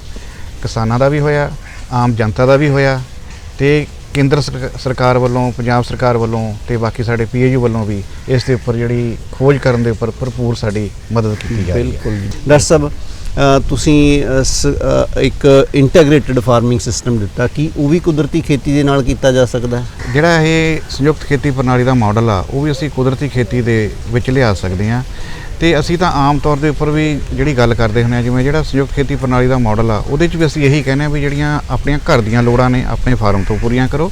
ਕਿਸਾਨਾਂ ਦਾ ਵੀ ਹੋਇਆ ਆਮ ਜਨਤਾ ਦਾ ਵੀ ਹੋਇਆ ਤੇ ਕੇਂਦਰ ਸਰਕ- ਸਰਕਾਰ ਵੱਲੋਂ ਪੰਜਾਬ ਸਰਕਾਰ ਵੱਲੋਂ ਤੇ ਬਾਕੀ ਸਾਡੇ ਪੀਏਯੂ ਵੱਲੋਂ ਵੀ ਇਸ ਦੇ ਉੱਪਰ ਜਿਹੜੀ ਖੋਜ ਕਰਨ ਦੇ ਉੱਪਰ ਭਰਪੂਰ ਸਾਡੀ ਮਦਦ ਕੀਤੀ ਜਾ ਰਹੀ ਹੈ। ਬਿਲਕੁਲ ਜੀ। ਡਾਕਟਰ ਸਾਹਿਬ ਤੁਸੀਂ ਇੱਕ ਇੰਟੀਗ੍ਰੇਟਿਡ ਫਾਰਮਿੰਗ ਸਿਸਟਮ ਦਿੱਤਾ ਕੀ ਉਹ ਵੀ ਕੁਦਰਤੀ ਖੇਤੀ ਦੇ ਨਾਲ ਕੀਤਾ ਜਾ ਸਕਦਾ ਹੈ? ਜਿਹੜਾ ਇਹ ਸੰਯੁਕਤ ਖੇਤੀ ਪ੍ਰਣਾਲੀ ਦਾ ਮਾਡਲ ਆ ਉਹ ਵੀ ਅਸੀਂ ਕੁਦਰਤੀ ਖੇਤੀ ਦੇ ਵਿੱਚ ਲਿਆ ਸਕਦੇ ਹਾਂ। ਤੇ ਅਸੀਂ ਤਾਂ ਆਮ ਤੌਰ ਦੇ ਉੱਪਰ ਵੀ ਜਿਹੜੀ ਗੱਲ ਕਰਦੇ ਹੁੰਦੇ ਆ ਜਿਵੇਂ ਜਿਹੜਾ ਸੰਯੁਕਤ ਖੇਤੀ ਪ੍ਰਣਾਲੀ ਦਾ ਮਾਡਲ ਆ ਉਹਦੇ 'ਚ ਵੀ ਅਸੀਂ ਇਹੀ ਕਹਿੰਦੇ ਆ ਵੀ ਜਿਹੜੀਆਂ ਆਪਣੀਆਂ ਘਰ ਦੀਆਂ ਲੋੜਾਂ ਨੇ ਆਪਣੇ ਫਾਰਮ ਤੋਂ ਪੂਰੀਆਂ ਕਰੋ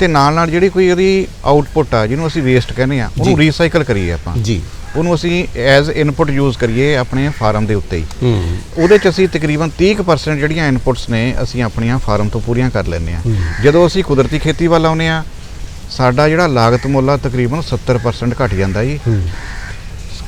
ਤੇ ਨਾਲ ਨਾਲ ਜਿਹੜੀ ਕੋਈ ਉਹਦੀ ਆਊਟਪੁੱਟ ਆ ਜਿਹਨੂੰ ਅਸੀਂ ਵੇਸਟ ਕਹਿੰਦੇ ਆ ਉਹਨੂੰ। ਰੀਸਾਈਕਲ ਕਰੀਏ ਆਪਾਂ। ਜੀ। ਉਹਨੂੰ ਅਸੀਂ ਐਜ਼ ਇਨਪੁਟ ਯੂਜ਼ ਕਰੀਏ ਆਪਣੇ ਫਾਰਮ ਦੇ ਉੱਤੇ ਹੀ। ਹੂੰ। ਉਹਦੇ ਚ ਅਸੀਂ ਤਕਰੀਬਨ 30% ਜਿਹੜੀਆਂ ਇਨਪੁਟਸ ਨੇ ਅਸੀਂ ਆਪਣੀਆਂ ਫਾਰਮ ਤੋਂ ਪੂਰੀਆਂ ਕਰ ਲੈਂਦੇ ਆ। ਜਦੋਂ ਅਸੀਂ ਕੁਦਰਤੀ ਖੇਤੀ ਵੱਲ ਆਉਂਦੇ ਆ ਸਾਡਾ ਜਿਹੜਾ ਲਾਗਤ ਮੁੱਲ ਆ ਤਕਰੀਬਨ 70% ਘਟ ਜਾਂਦਾ ਜੀ।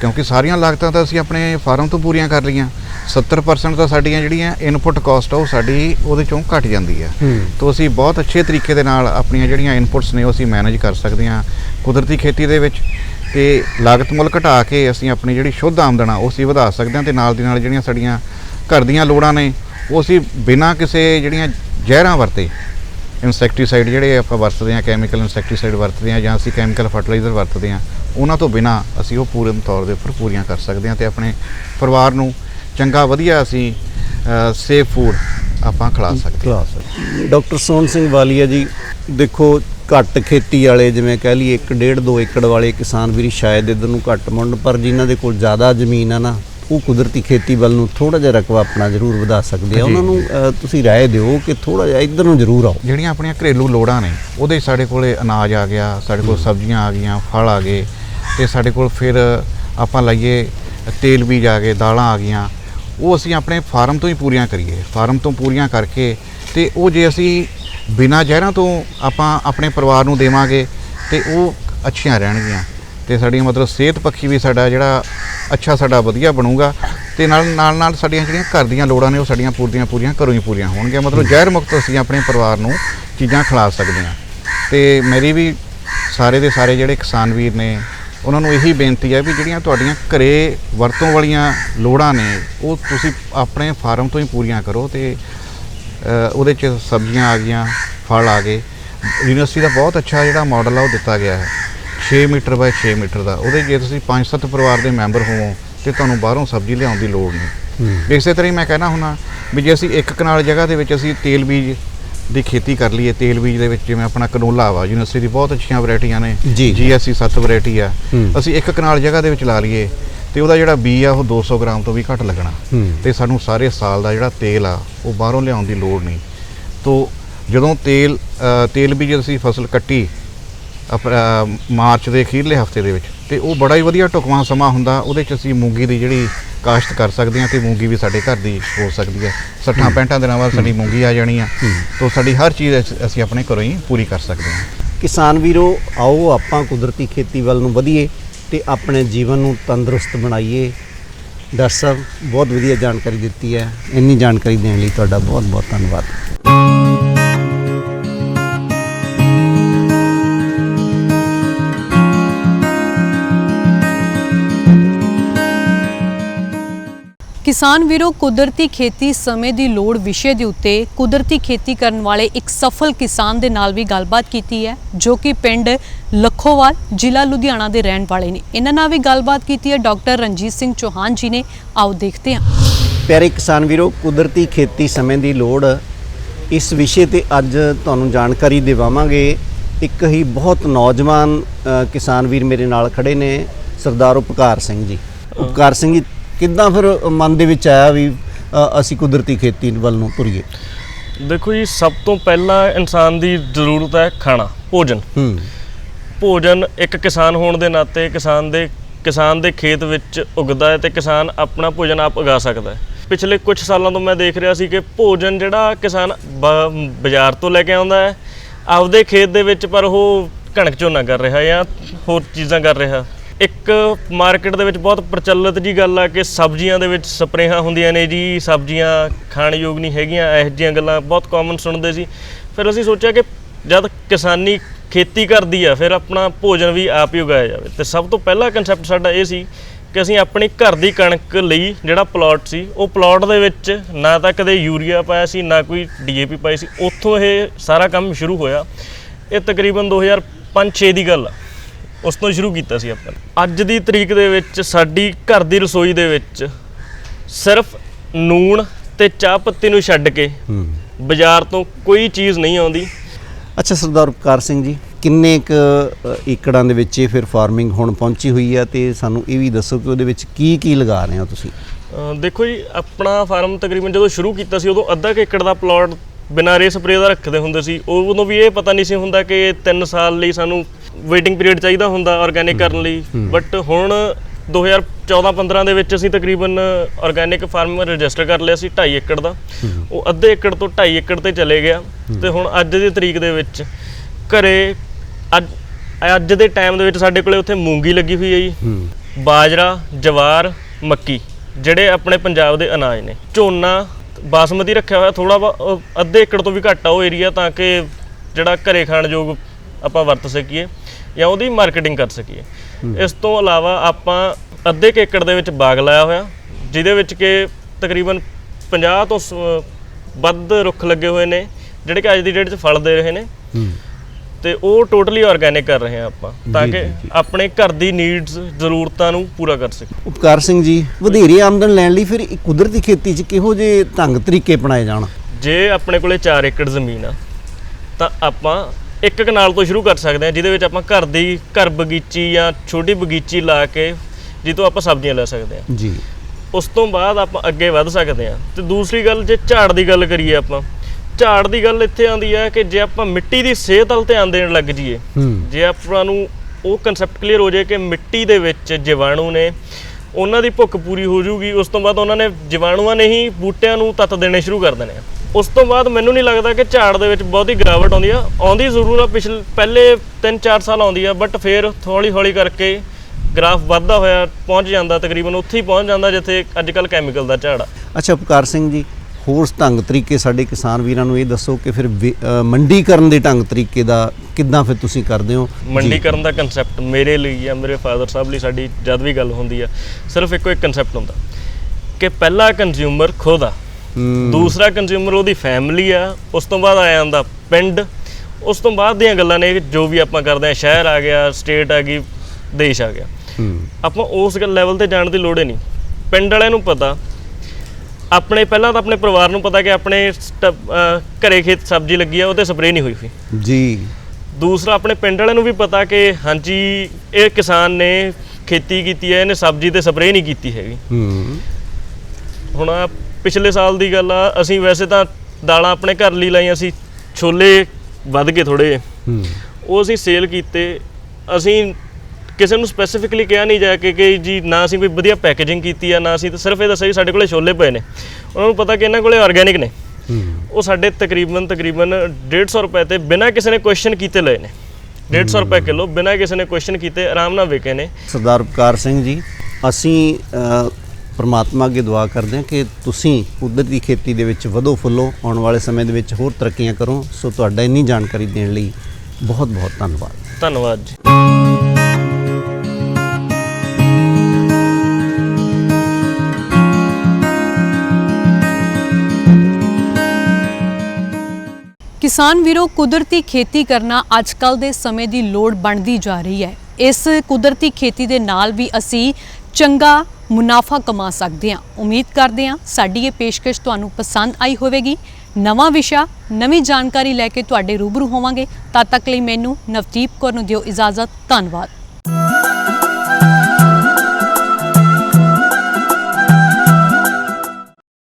ਕਿਉਂਕਿ ਸਾਰੀਆਂ ਲਾਗਤਾਂ ਤਾਂ ਅਸੀਂ ਆਪਣੇ ਫਾਰਮ ਤੋਂ ਪੂਰੀਆਂ ਕਰ ਲਈਆਂ। 70% ਤਾਂ ਸਾਡੀਆਂ ਜਿਹੜੀਆਂ ਇਨਪੁਟ ਕਾਸਟ ਆ ਉਹ ਸਾਡੀ ਉਹਦੇ ਚੋਂ ਘਟ ਜਾਂਦੀ ਹੂੰ। ਤੋਂ ਅਸੀਂ ਬਹੁਤ ਅੱਛੇ ਤਰੀਕੇ ਦੇ ਨਾਲ ਆਪਣੀਆਂ ਜਿਹੜੀਆਂ ਇਨਪੁਟਸ ਨੇ ਉਹ ਅਸੀਂ ਮੈਨੇਜ ਕਰ ਸਕਦੇ ਹਾਂ ਕੁਦਰਤੀ ਖੇਤੀ ਦੇ ਵਿੱਚ। ਤੇ ਲਾਗਤ ਮੁੱਲ ਘਟਾ ਕੇ ਅਸੀਂ ਆਪਣੀ ਜਿਹੜੀ ਸ਼ੁੱਧ ਆਮਦਨ ਆ ਉਹ ਅਸੀਂ ਵਧਾ ਸਕਦੇ ਹਾਂ ਤੇ ਨਾਲ ਦੀ ਨਾਲ ਜਿਹੜੀਆਂ ਸਾਡੀਆਂ ਘਰ ਦੀਆਂ ਲੋੜਾਂ ਨੇ ਉਹ ਅਸੀਂ ਬਿਨਾਂ ਕਿਸੇ ਜਿਹੜੀਆਂ ਜ਼ਹਿਰਾਂ ਵਰਤੇ ਇਨਸੈਕਟੀਸਾਈਡ ਜਿਹੜੇ ਆਪਾਂ ਵਰਤਦੇ ਹਾਂ ਕੈਮੀਕਲ ਇਨਸੈਕਟੀਸਾਈਡ ਵਰਤਦੇ ਹਾਂ ਜਾਂ ਅਸੀਂ ਕੈਮੀਕਲ ਫਰਟੀਲਾਈਜ਼ਰ ਵਰਤਦੇ ਹਾਂ ਉਹਨਾਂ ਤੋਂ ਬਿਨਾਂ ਅਸੀਂ ਉਹ ਪੂਰਨ ਤੌਰ ਦੇ ਉੱਪਰ ਪੂਰੀਆਂ ਕਰ ਸਕਦੇ ਹਾਂ ਤੇ ਆਪਣੇ ਪਰਿਵਾਰ ਨੂੰ ਚੰਗਾ ਵਧੀਆ ਅਸੀਂ ਸੇਫ ਫੂਡ ਆਪਾਂ ਖਿਲਾ ਸਕਦੇ ਹਾਂ। ਡਾਕਟਰ ਸੋਹਣ ਸਿੰਘ ਵਾਲੀਆ ਜੀ ਦੇਖੋ ਘੱਟ ਖੇਤੀ ਵਾਲੇ ਜਿਵੇਂ ਕਹਿ ਲਈਏ 1.5 2 ਏਕੜ ਵਾਲੇ ਕਿਸਾਨ ਵੀਰ ਸ਼ਾਇਦ ਇਧਰ ਨੂੰ ਘੱਟ ਮੁੰਡ ਪਰ ਜਿਨ੍ਹਾਂ ਦੇ ਕੋਲ ਜ਼ਿਆਦਾ ਜ਼ਮੀਨ ਆ ਨਾ ਉਹ ਕੁਦਰਤੀ ਖੇਤੀ ਵੱਲ ਨੂੰ ਥੋੜਾ ਜਿਹਾ ਰਕਬਾ ਆਪਣਾ ਜ਼ਰੂਰ ਵਧਾ ਸਕਦੇ ਆ। ਉਹਨਾਂ ਨੂੰ ਤੁਸੀਂ ਰਾਏ ਦਿਓ ਕਿ ਥੋੜਾ ਜਿਹਾ ਇਧਰ ਨੂੰ ਜ਼ਰੂਰ ਆਓ। ਜਿਹੜੀਆਂ ਆਪਣੀਆਂ ਘਰੇਲੂ ਲੋੜਾਂ ਨੇ ਉਹਦੇ ਸਾਡੇ ਕੋਲੇ ਅਨਾਜ ਆ ਗਿਆ ਸਾਡੇ ਕੋਲ ਸਬਜ਼ੀਆਂ ਆ ਗਈਆਂ ਫਲ ਆ ਗਏ ਤੇ ਸਾਡੇ ਕੋਲ ਫਿਰ ਆਪਾਂ ਲਈਏ ਤੇਲ ਬੀਜ ਆ ਗਏ ਦਾਲਾਂ ਆ ਗਈਆਂ। ਉਹ ਅਸੀਂ ਆਪਣੇ ਫਾਰਮ ਤੋਂ ਹੀ ਪੂਰੀਆਂ ਕਰੀਏ ਫਾਰਮ ਤੋਂ ਪੂਰੀਆਂ ਕਰਕੇ ਤੇ ਉਹ ਜੇ ਅਸੀਂ ਬਿਨਾਂ ਜ਼ਹਿਰਾਂ ਤੋਂ ਆਪਾਂ ਆਪਣੇ ਪਰਿਵਾਰ ਨੂੰ ਦੇਵਾਂਗੇ ਤੇ ਉਹ ਅੱਛੀਆਂ ਰਹਿਣਗੀਆਂ। ਤੇ ਸਾਡੀਆਂ ਮਤਲਬ ਸਿਹਤ ਪੱਖੀ ਵੀ ਸਾਡਾ ਜਿਹੜਾ ਅੱਛਾ ਸਾਡਾ ਵਧੀਆ ਬਣੂਗਾ ਤੇ ਨਾਲ ਨਾਲ ਨਾਲ ਸਾਡੀਆਂ ਜਿਹੜੀਆਂ ਘਰ ਦੀਆਂ ਲੋੜਾਂ ਨੇ ਉਹ ਸਾਡੀਆਂ ਪੂਰੀਆਂ ਪੂਰੀਆਂ ਘਰੋਂ ਹੀ ਪੂਰੀਆਂ ਹੋਣਗੀਆਂ। ਮਤਲਬ ਜ਼ਹਿਰ ਮੁਕਤ ਅਸੀਂ ਆਪਣੇ ਪਰਿਵਾਰ ਨੂੰ ਚੀਜ਼ਾਂ ਖਿਲਾ ਸਕਦੇ ਹਾਂ। ਤੇ ਮੇਰੀ ਵੀ ਸਾਰੇ ਦੇ ਸਾਰੇ ਜਿਹੜੇ ਕਿਸਾਨ ਵੀਰ ਨੇ, ਉਹਨਾਂ ਨੂੰ ਇਹੀ ਬੇਨਤੀ ਹੈ ਵੀ ਜਿਹੜੀਆਂ ਤੁਹਾਡੀਆਂ ਘਰੇ ਵਰਤੋਂ ਵਾਲੀਆਂ ਲੋੜਾਂ ਨੇ, ਉਹ ਤੁਸੀਂ ਆਪਣੇ ਫਾਰਮ ਤੋਂ ਹੀ ਪੂਰੀਆਂ ਕਰੋ ਤੇ ਉਹਦੇ ਚ ਸਬਜ਼ੀਆਂ ਆ ਗਈਆਂ, ਫਲ ਆ ਗਏ। ਯੂਨੀਵਰਸਿਟੀ ਦਾ ਬਹੁਤ ਅੱਛਾ ਜਿਹੜਾ ਮਾਡਲ ਆ, ਉਹ ਦਿੱਤਾ ਗਿਆ ਹੈ। 6 ਮੀਟਰ ਬਾਏ 6 ਮੀਟਰ ਦਾ ਉਹਦੇ ਜੇ ਤੁਸੀਂ 5-7 ਪਰਿਵਾਰ ਦੇ ਮੈਂਬਰ ਹੋਵੋ ਤੇ ਤੁਹਾਨੂੰ ਬਾਹਰੋਂ ਸਬਜ਼ੀ ਲਿਆਉਣ ਦੀ ਲੋੜ ਨਹੀਂ ਇਸੇ ਤਰ੍ਹਾਂ ਹੀ ਮੈਂ ਕਹਿਣਾ ਹੁੰਨਾ ਵੀ ਜੇ ਅਸੀਂ ਇੱਕ ਕਨਾਲ ਜਗ੍ਹਾ ਦੇ ਵਿੱਚ ਅਸੀਂ ਤੇਲ ਬੀਜ ਦੀ ਖੇਤੀ ਕਰ ਲਈਏ ਤੇਲ ਬੀਜ ਦੇ ਵਿੱਚ ਜਿਵੇਂ ਆਪਣਾ ਕਨੋਲਾ ਵਾ ਯੂਨੀਵਰਸਿਟੀ ਦੀ ਬਹੁਤ ਅੱਛੀਆਂ ਵੈਰਾਈਟੀਆਂ ਨੇ ਜੀ। ਜੀਐਸਸੀ 7 ਵੈਰਾਈਟੀ ਆ। ਅਸੀਂ ਇੱਕ ਕਨਾਲ ਜਗ੍ਹਾ ਦੇ ਵਿੱਚ ਲਾ ਲਈਏ ਤੇ ਉਹਦਾ ਜਿਹੜਾ ਬੀ ਆ ਉਹ 200 ਗ੍ਰਾਮ ਤੋਂ ਵੀ ਘੱਟ ਲੱਗਣਾ। ਤੇ ਸਾਨੂੰ ਸਾਰੇ ਸਾਲ ਦਾ ਜਿਹੜਾ ਤੇਲ ਆ ਉਹ ਬਾਹਰੋਂ ਲਿਆਉਣ ਦੀ ਲੋੜ ਨਹੀਂ ਤੋਂ ਜਦੋਂ ਤੇਲ ਤੇਲ ਬੀਜ ਅਸੀਂ ਫਸਲ ਕੱਟੀ ਮਾਰਚ ਦੇ ਅਖੀਰਲੇ ਹਫ਼ਤੇ ਦੇ ਵਿੱਚ। ਤੇ ਉਹ ਬੜਾ ਹੀ ਵਧੀਆ ਢੁਕਵਾਂ ਸਮਾਂ ਹੁੰਦਾ ਉਹਦੇ ਚ ਅਸੀਂ ਮੂੰਗੀ ਦੀ ਜਿਹੜੀ ਕਾਸ਼ਤ ਕਰ ਸਕਦੇ ਹਾਂ ਤੇ ਮੂੰਗੀ ਵੀ ਸਾਡੇ ਘਰ ਦੀ ਹੋ ਸਕਦੀ ਹੈ। 60 65 ਦਿਨਾਂ ਬਾਅਦ ਸਾਡੀ ਮੂੰਗੀ ਆ ਜਾਣੀ ਆ। ਤੋਂ ਸਾਡੀ ਹਰ ਚੀਜ਼ ਅਸ- ਅਸੀਂ ਆਪਣੇ ਘਰੋਂ ਹੀ ਪੂਰੀ ਕਰ ਸਕਦੇ ਹਾਂ। ਕਿਸਾਨ ਵੀਰੋ ਆਓ ਆਪਾਂ ਕੁਦਰਤੀ ਖੇਤੀ ਵੱਲ ਨੂੰ ਵਧੀਏ ਤੇ ਆਪਣੇ ਜੀਵਨ ਨੂੰ ਤੰਦਰੁਸਤ ਬਣਾਈਏ। ਡਾਕਟਰ ਸਾਹਿਬ ਬਹੁਤ ਵਧੀਆ ਜਾਣਕਾਰੀ ਦਿੱਤੀ ਹੈ। ਇੰਨੀ ਜਾਣਕਾਰੀ ਦੇਣ ਲਈ ਤੁਹਾਡਾ ਬਹੁਤ ਬਹੁਤ ਧੰਨਵਾਦ। ਕਿਸਾਨ ਵੀਰੋ ਕੁਦਰਤੀ ਖੇਤੀ ਸਮੇਂ ਦੀ ਲੋੜ ਵਿਸ਼ੇ ਦੇ ਉੱਤੇ ਕੁਦਰਤੀ ਖੇਤੀ ਕਰਨ ਵਾਲੇ ਇੱਕ ਸਫਲ ਕਿਸਾਨ ਦੇ ਨਾਲ ਵੀ ਗੱਲਬਾਤ ਕੀਤੀ ਹੈ ਜੋ ਕਿ ਪਿੰਡ ਲੱਖੋਵਾਲ ਜ਼ਿਲ੍ਹਾ ਲੁਧਿਆਣਾ ਦੇ ਰਹਿਣ ਵਾਲੇ ਨੇ। ਇਹਨਾਂ ਨਾਲ ਵੀ ਗੱਲਬਾਤ ਕੀਤੀ ਹੈ ਡਾਕਟਰ ਰਣਜੀਤ ਸਿੰਘ ਚੌਹਾਨ ਜੀ ਨੇ। ਆਓ ਦੇਖਦੇ ਹਾਂ। ਪਿਆਰੇ ਕਿਸਾਨ ਵੀਰੋ ਕੁਦਰਤੀ ਖੇਤੀ ਸਮੇਂ ਦੀ ਲੋੜ ਇਸ ਵਿਸ਼ੇ ਤੇ ਅੱਜ ਤੁਹਾਨੂੰ ਜਾਣਕਾਰੀ ਦਿਵਾਵਾਂਗੇ। ਇੱਕ ਹੀ ਬਹੁਤ ਨੌਜਵਾਨ ਕਿਸਾਨ ਵੀਰ ਮੇਰੇ ਨਾਲ ਖੜੇ ਨੇ ਸਰਦਾਰ ਉਪਕਾਰ ਸਿੰਘ ਜੀ। ਉਪਕਾਰ ਸਿੰਘ ਜੀ ਕਿੱਦਾਂ ਫਿਰ ਮਨ ਦੇ ਵਿੱਚ ਆਇਆ ਵੀ ਅ, ਅਸੀਂ ਕੁਦਰਤੀ ਖੇਤੀ ਵੱਲ ਨੂੰ ਤੁਰੀਏ? ਦੇਖੋ ਜੀ ਸਭ ਤੋਂ ਪਹਿਲਾਂ ਇਨਸਾਨ ਦੀ ਜ਼ਰੂਰਤ ਹੈ ਖਾਣਾ ਭੋਜਨ। ਹੂੰ। ਭੋਜਨ ਇੱਕ ਕਿਸਾਨ ਹੋਣ ਦੇ ਨਾਤੇ ਕਿਸਾਨ ਦੇ ਕਿਸਾਨ ਦੇ ਖੇਤ ਵਿੱਚ ਉਗਦਾ ਹੈ ਤੇ ਕਿਸਾਨ ਆਪਣਾ ਭੋਜਨ ਆਪ ਉਗਾ ਸਕਦਾ ਹੈ। ਪਿਛਲੇ ਕੁਝ ਸਾਲਾਂ ਤੋਂ ਮੈਂ ਦੇਖ ਰਿਹਾ ਸੀ ਕਿ ਭੋਜਨ ਜਿਹੜਾ ਕਿਸਾਨ ਬ- ਬਾਜ਼ਾਰ ਤੋਂ ਲੈ ਕੇ ਆਉਂਦਾ ਹੈ ਆਪਦੇ ਖੇਤ ਦੇ ਵਿੱਚ ਪਰ ਉਹ ਕਣਕ ਝੋਨਾ ਕਰ ਰਿਹਾ ਜਾਂ ਹੋਰ ਚੀਜ਼ਾਂ ਕਰ ਰਿਹਾ। ਇੱਕ ਮਾਰਕੀਟ ਦੇ ਵਿੱਚ ਬਹੁਤ ਪ੍ਰਚਲਿਤ ਜੀ ਗੱਲ ਆ ਕਿ ਸਬਜ਼ੀਆਂ ਦੇ ਵਿੱਚ ਸਪਰੇਹਾਂ ਹੁੰਦੀਆਂ ਨੇ ਜੀ, ਸਬਜ਼ੀਆਂ ਖਾਣ ਯੋਗ ਨਹੀਂ ਹੈਗੀਆਂ, ਇਹੋ ਜਿਹੀਆਂ ਗੱਲਾਂ ਬਹੁਤ ਕਾਮਨ ਸੁਣਦੇ ਸੀ। ਫਿਰ ਅਸੀਂ ਸੋਚਿਆ ਕਿ ਜਦ ਕਿਸਾਨੀ ਖੇਤੀ ਕਰਦੀ ਆ, ਫਿਰ ਆਪਣਾ ਭੋਜਨ ਵੀ ਆਪ ਹੀ ਉਗਾਇਆ ਜਾਵੇ। ਤੇ ਸਭ ਤੋਂ ਪਹਿਲਾ ਕਨਸੈਪਟ ਸਾਡਾ ਇਹ ਸੀ ਕਿ ਅਸੀਂ ਆਪਣੀ ਘਰ ਦੀ ਕਣਕ ਲਈ ਜਿਹੜਾ ਪਲਾਟ ਸੀ, ਉਹ ਪਲਾਟ ਦੇ ਵਿੱਚ ਨਾ ਤਾਂ ਕਦੇ ਯੂਰੀਆ ਪਾਇਆ ਸੀ, ਨਾ ਕੋਈ ਡੀਏਪੀ ਪਾਈ ਸੀ। ਉੱਥੋਂ ਇਹ ਸਾਰਾ ਕੰਮ ਸ਼ੁਰੂ ਹੋਇਆ। ਇਹ ਤਕਰੀਬਨ 2005-6 ਦੀ ਗੱਲ ਆ। ਉਸ ਤੋਂ ਸ਼ੁਰੂ ਕੀਤਾ ਸੀ ਆਪਾਂ। ਅੱਜ ਦੀ ਤਰੀਕ ਦੇ ਵਿੱਚ ਸਾਡੀ ਘਰ ਦੀ ਰਸੋਈ ਦੇ ਵਿੱਚ ਸਿਰਫ ਨੂਣ ਤੇ ਚਾਹ ਪੱਤੀ ਨੂੰ ਛੱਡ ਕੇ ਬਾਜ਼ਾਰ ਤੋਂ ਕੋਈ ਚੀਜ਼ ਨਹੀਂ ਆਉਂਦੀ। ਅੱਛਾ ਸਰਦਾਰ ਉਪਕਾਰ ਸਿੰਘ ਜੀ ਕਿੰਨੇ ਕ ਏਕੜਾਂ ਦੇ ਵਿੱਚ ਇਹ ਫਿਰ ਫਾਰਮਿੰਗ ਹੁਣ ਪਹੁੰਚੀ ਹੋਈ ਹੈ ਤੇ ਸਾਨੂੰ ਇਹ ਵੀ ਦੱਸੋ ਕਿ ਉਹਦੇ ਵਿੱਚ ਕੀ ਕੀ ਲਗਾ ਰਹੇ ਹੋ ਤੁਸੀਂ? ਦੇਖੋ ਜੀ ਆਪਣਾ ਫਾਰਮ ਤਕਰੀਬਨ ਜਦੋਂ ਸ਼ੁਰੂ ਕੀਤਾ ਸੀ ਉਦੋਂ ਅੱਧਾ ਏਕੜ ਦਾ ਪਲਾਟ ਬਿਨਾਂ ਰੇ ਸਪਰੇ ਦਾ ਰੱਖਦੇ ਹੁੰਦੇ ਸੀ। ਉਹ ਉਦੋਂ ਵੀ ਇਹ ਪਤਾ ਨਹੀਂ ਸੀ ਹੁੰਦਾ ਕਿ 3 ਸਾਲ ਲਈ ਸਾਨੂੰ ਵੇਟਿੰਗ ਪੀਰੀਅਡ ਚਾਹੀਦਾ ਹੁੰਦਾ ਆਰਗੈਨਿਕ ਕਰਨ ਲਈ। ਬਟ ਹੁਣ 2014-15 ਦੇ ਵਿੱਚ ਅਸੀਂ ਤਕਰੀਬਨ ਆਰਗੈਨਿਕ ਫਾਰਮ ਰਜਿਸਟਰ ਕਰ ਲਿਆ ਸੀ 2.5 ਏਕੜ ਦਾ। ਉਹ ਅੱਧੇ ਏਕੜ ਤੋਂ 2.5 ਏਕੜ ਤੇ ਚਲੇ ਗਿਆ। ਤੇ ਹੁਣ ਅੱਜ ਦੀ ਤਰੀਕ ਦੇ ਵਿੱਚ ਘਰੇ ਅੱਜ ਅੱਜ ਦੇ ਟਾਈਮ ਦੇ ਵਿੱਚ ਸਾਡੇ ਕੋਲੇ ਉੱਥੇ ਮੂੰਗੀ ਲੱਗੀ ਹੋਈ ਹੈ ਜੀ। ਬਾਜਰਾ ਜਵਾਰ ਮੱਕੀ ਜਿਹੜੇ ਆਪਣੇ ਪੰਜਾਬ ਦੇ ਅਨਾਜ ਨੇ। ਝੋਨਾ ਬਾਸਮਤੀ ਰੱਖਿਆ ਹੋਇਆ ਥੋੜਾ ਅੱਧੇ ਏਕੜ ਤੋਂ ਵੀ ਘੱਟ ਆ ਉਹ ਏਰੀਆ ਤਾਂ ਕਿ ਜਿਹੜਾ ਘਰੇ ਖਾਣ ਯੋਗ ਆਪਾਂ ਵਰਤ ਸਕੀਏ ਜਾਂ ਉਹਦੀ ਮਾਰਕੀਟਿੰਗ ਕਰ ਸਕੀਏ। ਇਸ ਤੋਂ ਇਲਾਵਾ ਆਪਾਂ ਅੱਧੇ ਏਕੜ ਦੇ ਵਿੱਚ ਬਾਗ ਲਾਇਆ ਹੋਇਆ ਜਿਹਦੇ ਵਿੱਚ ਕਿ ਤਕਰੀਬਨ 50 ਤੋਂ ਵੱਧ ਰੁੱਖ ਲੱਗੇ ਹੋਏ ਨੇ ਜਿਹੜੇ ਕਿ ਅੱਜ ਦੀ ਡੇਟ 'ਚ ਫਲ ਦੇ ਰਹੇ ਨੇ। ਤੇ ਉਹ ਟੋਟਲੀ ਆਰਗੈਨਿਕ ਕਰ ਰਹੇ ਹਾਂ ਆਪਾਂ ਤਾਂ ਕਿ। ਆਪਣੇ ਘਰ ਦੀ ਨੀਡਸ ਜ਼ਰੂਰਤਾਂ ਨੂੰ ਪੂਰਾ ਕਰ ਸਕੀਏ। ਉਪਕਾਰ ਸਿੰਘ ਜੀ ਵਧੇਰੇ ਆਮਦਨ ਲੈਣ ਲਈ ਫਿਰ ਕੁਦਰਤੀ ਖੇਤੀ 'ਚ ਕਿਹੋ ਜਿਹੇ ਢੰਗ ਤਰੀਕੇ ਅਪਣਾਏ ਜਾਣ? ਜੇ ਆਪਣੇ ਕੋਲੇ 4 ਏਕੜ ਜ਼ਮੀਨ ਆ ਤਾਂ ਆਪਾਂ ਇੱਕ ਕਨਾਲ ਤੋਂ ਸ਼ੁਰੂ ਕਰ ਸਕਦੇ ਹਾਂ ਜਿਹਦੇ ਵਿੱਚ ਆਪਾਂ ਘਰ ਦੀ ਘਰ ਬਗੀਚੀ ਜਾਂ ਛੋਟੀ ਬਗੀਚੀ ਲਾ ਕੇ ਜਿੱਤੋਂ ਆਪਾਂ ਸਬਜ਼ੀਆਂ ਲੈ ਸਕਦੇ ਹਾਂ। ਜੀ। ਉਸ ਤੋਂ ਬਾਅਦ ਆਪਾਂ ਅੱਗੇ ਵੱਧ ਸਕਦੇ ਹਾਂ। ਤੇ ਦੂਸਰੀ ਗੱਲ ਜੇ ਝਾੜ ਦੀ ਗੱਲ ਕਰੀਏ ਆਪਾਂ ਝਾੜ ਦੀ ਗੱਲ ਇੱਥੇ ਆਉਂਦੀ ਹੈ ਕਿ ਜੇ ਆਪਾਂ ਮਿੱਟੀ ਦੀ ਸਿਹਤ ਵੱਲ ਧਿਆਨ ਦੇਣ ਲੱਗ ਜਾਈਏ ਜੇ ਆਪਾਂ ਨੂੰ ਉਹ ਕਨਸੈਪਟ ਕਲੀਅਰ ਹੋ ਜਾਏ ਕਿ ਮਿੱਟੀ ਦੇ ਵਿੱਚ ਜੀਵਾਣੂ ਨੇ ਉਹਨਾਂ ਦੀ ਭੁੱਖ ਪੂਰੀ ਹੋ ਜੂਗੀ ਉਸ ਤੋਂ ਬਾਅਦ ਉਹਨਾਂ ਨੇ ਜੀਵਾਣੂਆਂ ਨੇ ਹੀ ਬੂਟਿਆਂ ਨੂੰ ਤੱਤ ਦੇਣੇ ਸ਼ੁਰੂ ਕਰ ਦੇਣੇ ਆ। ਉਸ ਤੋਂ ਬਾਅਦ ਮੈਨੂੰ ਨਹੀਂ ਲੱਗਦਾ ਕਿ ਝਾੜ ਦੇ ਵਿੱਚ ਬਹੁਤੀ ਗਿਰਾਵਟ ਆਉਂਦੀ ਆ। ਆਉਂਦੀ ਜ਼ਰੂਰ ਆ ਪਿਛਲੇ ਪਹਿਲੇ 3-4 ਸਾਲ ਆਉਂਦੀ ਆ ਬਟ ਫਿਰ ਹੌਲੀ ਹੌਲੀ ਕਰਕੇ ਗ੍ਰਾਫ ਵੱਧਦਾ ਹੋਇਆ ਪਹੁੰਚ ਜਾਂਦਾ ਤਕਰੀਬਨ ਉੱਥੇ ਹੀ ਪਹੁੰਚ ਜਾਂਦਾ ਜਿੱਥੇ ਅੱਜ ਕੱਲ ਕੈਮੀਕਲ ਦਾ ਝਾੜ ਆ। ਅੱਛਾ ਉਪਕਾਰ ਸਿੰਘ ਜੀ ਹੋਰ ਢੰਗ ਤਰੀਕੇ ਸਾਡੇ ਕਿਸਾਨ ਵੀਰਾਂ ਨੂੰ ਇਹ ਦੱਸੋ ਕਿ ਫਿਰ ਅ, ਮੰਡੀਕਰਨ ਦੇ ਢੰਗ ਤਰੀਕੇ ਦਾ ਕਿੱਦਾਂ ਫਿਰ ਤੁਸੀਂ ਕਰਦੇ ਹੋ? ਜੀ। ਮੰਡੀਕਰਨ ਦਾ ਕਨਸੈਪਟ ਮੇਰੇ ਲਈ ਜਾਂ ਮੇਰੇ ਫਾਦਰ ਸਾਹਿਬ ਲਈ ਸਾਡੀ ਜਦ ਵੀ ਗੱਲ ਹੁੰਦੀ ਆ ਸਿਰਫ ਇੱਕੋ ਇੱਕ ਕਨਸੈਪਟ ਹੁੰਦਾ ਕਿ ਪਹਿਲਾ ਕੰਜ਼ਿਊਮਰ ਖੁਦ ਆ। ਦੂਸਰਾ ਕੰਜ਼ਿਊਮਰ ਉਹਦੀ ਫੈਮਿਲੀ ਆ ਉਸ ਤੋਂ ਬਾਅਦ ਆ ਜਾਂਦਾ ਪਿੰਡ। ਉਸ ਤੋਂ ਬਾਅਦ ਦੀਆਂ ਗੱਲਾਂ ਨੇ ਜੋ ਵੀ ਆਪਾਂ ਕਰਦੇ ਆ ਸ਼ਹਿਰ ਆ ਗਿਆ ਸਟੇਟ ਆ ਗਈ ਦੇਸ਼ ਆ ਗਿਆ। ਆਪਾਂ ਉਸ ਲੈਵਲ ਤੇ ਜਾਣ ਦੀ ਲੋੜ ਹੀ ਨਹੀਂ। ਪਿੰਡ ਵਾਲਿਆਂ ਨੂੰ ਪਤਾ ਆਪਣੇ ਪਹਿਲਾਂ ਤਾਂ ਆਪਣੇ ਪਰਿਵਾਰ ਨੂੰ ਪਤਾ ਕਿ ਆਪਣੇ ਸਟ- ਅਹ ਘਰੇ ਖੇਤ ਸਬਜ਼ੀ ਲੱਗੀ ਆ ਉਹ ਤੇ ਸਪਰੇਅ ਨਹੀਂ ਹੋਈ ਹੋਈ। ਜੀ। ਦੂਸਰਾ ਆਪਣੇ ਪਿੰਡ ਵਾਲਿਆਂ ਨੂੰ ਵੀ ਪਤਾ ਕਿ ਹਾਂਜੀ ਇਹ ਕਿਸਾਨ ਨੇ ਖੇਤੀ ਕੀਤੀ ਹੈ ਇਹਨੇ ਸਬਜ਼ੀ ਤੇ ਸਪਰੇਅ ਨਹੀਂ ਕੀਤੀ ਹੈਗੀ। ਹੂੰ। ਹੁਣ ਆਹ ਪਿਛਲੇ ਸਾਲ ਦੀ ਗੱਲ ਆ ਅਸੀਂ ਵੈਸੇ ਤਾਂ ਦਾਲਾਂ ਆਪਣੇ ਘਰ ਲਈ ਲਾਈਆਂ ਸੀ ਛੋਲੇ ਵੱਧ ਗਏ ਥੋੜੇ ਹੂੰ। ਉਹ ਅਸੀਂ ਸੇਲ ਕੀਤੇ ਅਸੀਂ ਕਿਸੇ ਨੂੰ ਸਪੈਸੀਫਿਕਲੀ ਕਿਹਾ ਨਹੀਂ ਜਾ ਕੇ ਕਿ ਜੀ ਨਾ ਅਸੀਂ ਕੋਈ ਵਧੀਆ ਪੈਕੇਜਿੰਗ ਕੀਤੀ ਆ ਨਾ ਅਸੀਂ ਤਾਂ ਸਿਰਫ ਇਹ ਦੱਸਿਆ ਵੀ ਸਾਡੇ ਕੋਲੇ ਛੋਲੇ ਪਏ ਨੇ। ਉਹਨਾਂ ਨੂੰ ਪਤਾ ਕਿ ਇਹਨਾਂ ਕੋਲੇ ਆਰਗੇਨਿਕ ਨੇ। ਉਹ ਸਾਡੇ ਤਕਰੀਬਨ ਤਕਰੀਬਨ 150 ਰੁਪਏ ਤੇ ਬਿਨਾਂ ਕਿਸੇ ਨੇ ਕੁਐਸਚਨ ਕੀਤੇ ਲਏ ਨੇ। 150 ਰੁਪਏ ਕਿਲੋ ਬਿਨਾਂ ਕਿਸੇ ਨੇ ਕੁਐਸਚਨ ਕੀਤੇ ਆਰਾਮ ਨਾਲ ਵਿਕੇ ਨੇ। ਸਰਦਾਰ ਉਪਕਾਰ ਸਿੰਘ ਜੀ ਅਸੀਂ ਪ੍ਰਮਾਤਮਾ ਅੱਗੇ ਦੁਆ ਕਰਦੇ ਹਾਂ ਕਿ ਤੁਸੀਂ ਕੁਦਰਤੀ ਖੇਤੀ ਦੇ ਵਿੱਚ ਵਧੋ ਫੁੱਲੋ ਆਉਣ ਵਾਲੇ ਸਮੇਂ ਦੇ ਵਿੱਚ ਹੋਰ ਤਰੱਕੀਆਂ ਕਰੋ। ਸੋ ਤੁਹਾਡਾ ਇੰਨੀ ਜਾਣਕਾਰੀ ਦੇਣ ਲਈ ਬਹੁਤ ਬਹੁਤ ਧੰਨਵਾਦ। ਧੰਨਵਾਦ ਜੀ। ਕਿਸਾਨ ਵੀਰੋ, ਕੁਦਰਤੀ ਖੇਤੀ ਕਰਨਾ ਅੱਜਕੱਲ ਦੇ ਸਮੇਂ ਦੀ ਲੋੜ ਬਣਦੀ ਜਾ ਰਹੀ ਹੈ। ਇਸ ਕੁਦਰਤੀ ਖੇਤੀ ਦੇ ਨਾਲ ਵੀ ਅਸੀਂ ਚੰਗਾ ਮੁਨਾਫਾ ਕਮਾ ਸਕਦੇ ਹਾਂ। ਉਮੀਦ ਕਰਦੇ ਹਾਂ ਸਾਡੀ ਇਹ ਪੇਸ਼ਕਸ਼ ਤੁਹਾਨੂੰ ਪਸੰਦ ਆਈ ਹੋਵੇਗੀ। ਨਵਾਂ ਵਿਸ਼ਾ, ਨਵੀਂ ਜਾਣਕਾਰੀ ਲੈ ਕੇ ਤੁਹਾਡੇ ਰੂਬਰੂ ਹੋਵਾਂਗੇ। ਤਦ ਤੱਕ ਲਈ ਮੈਨੂੰ ਨਵਦੀਪ ਕੌਰ ਨੂੰ ਦਿਓ ਇਜਾਜ਼ਤ। ਧੰਨਵਾਦ।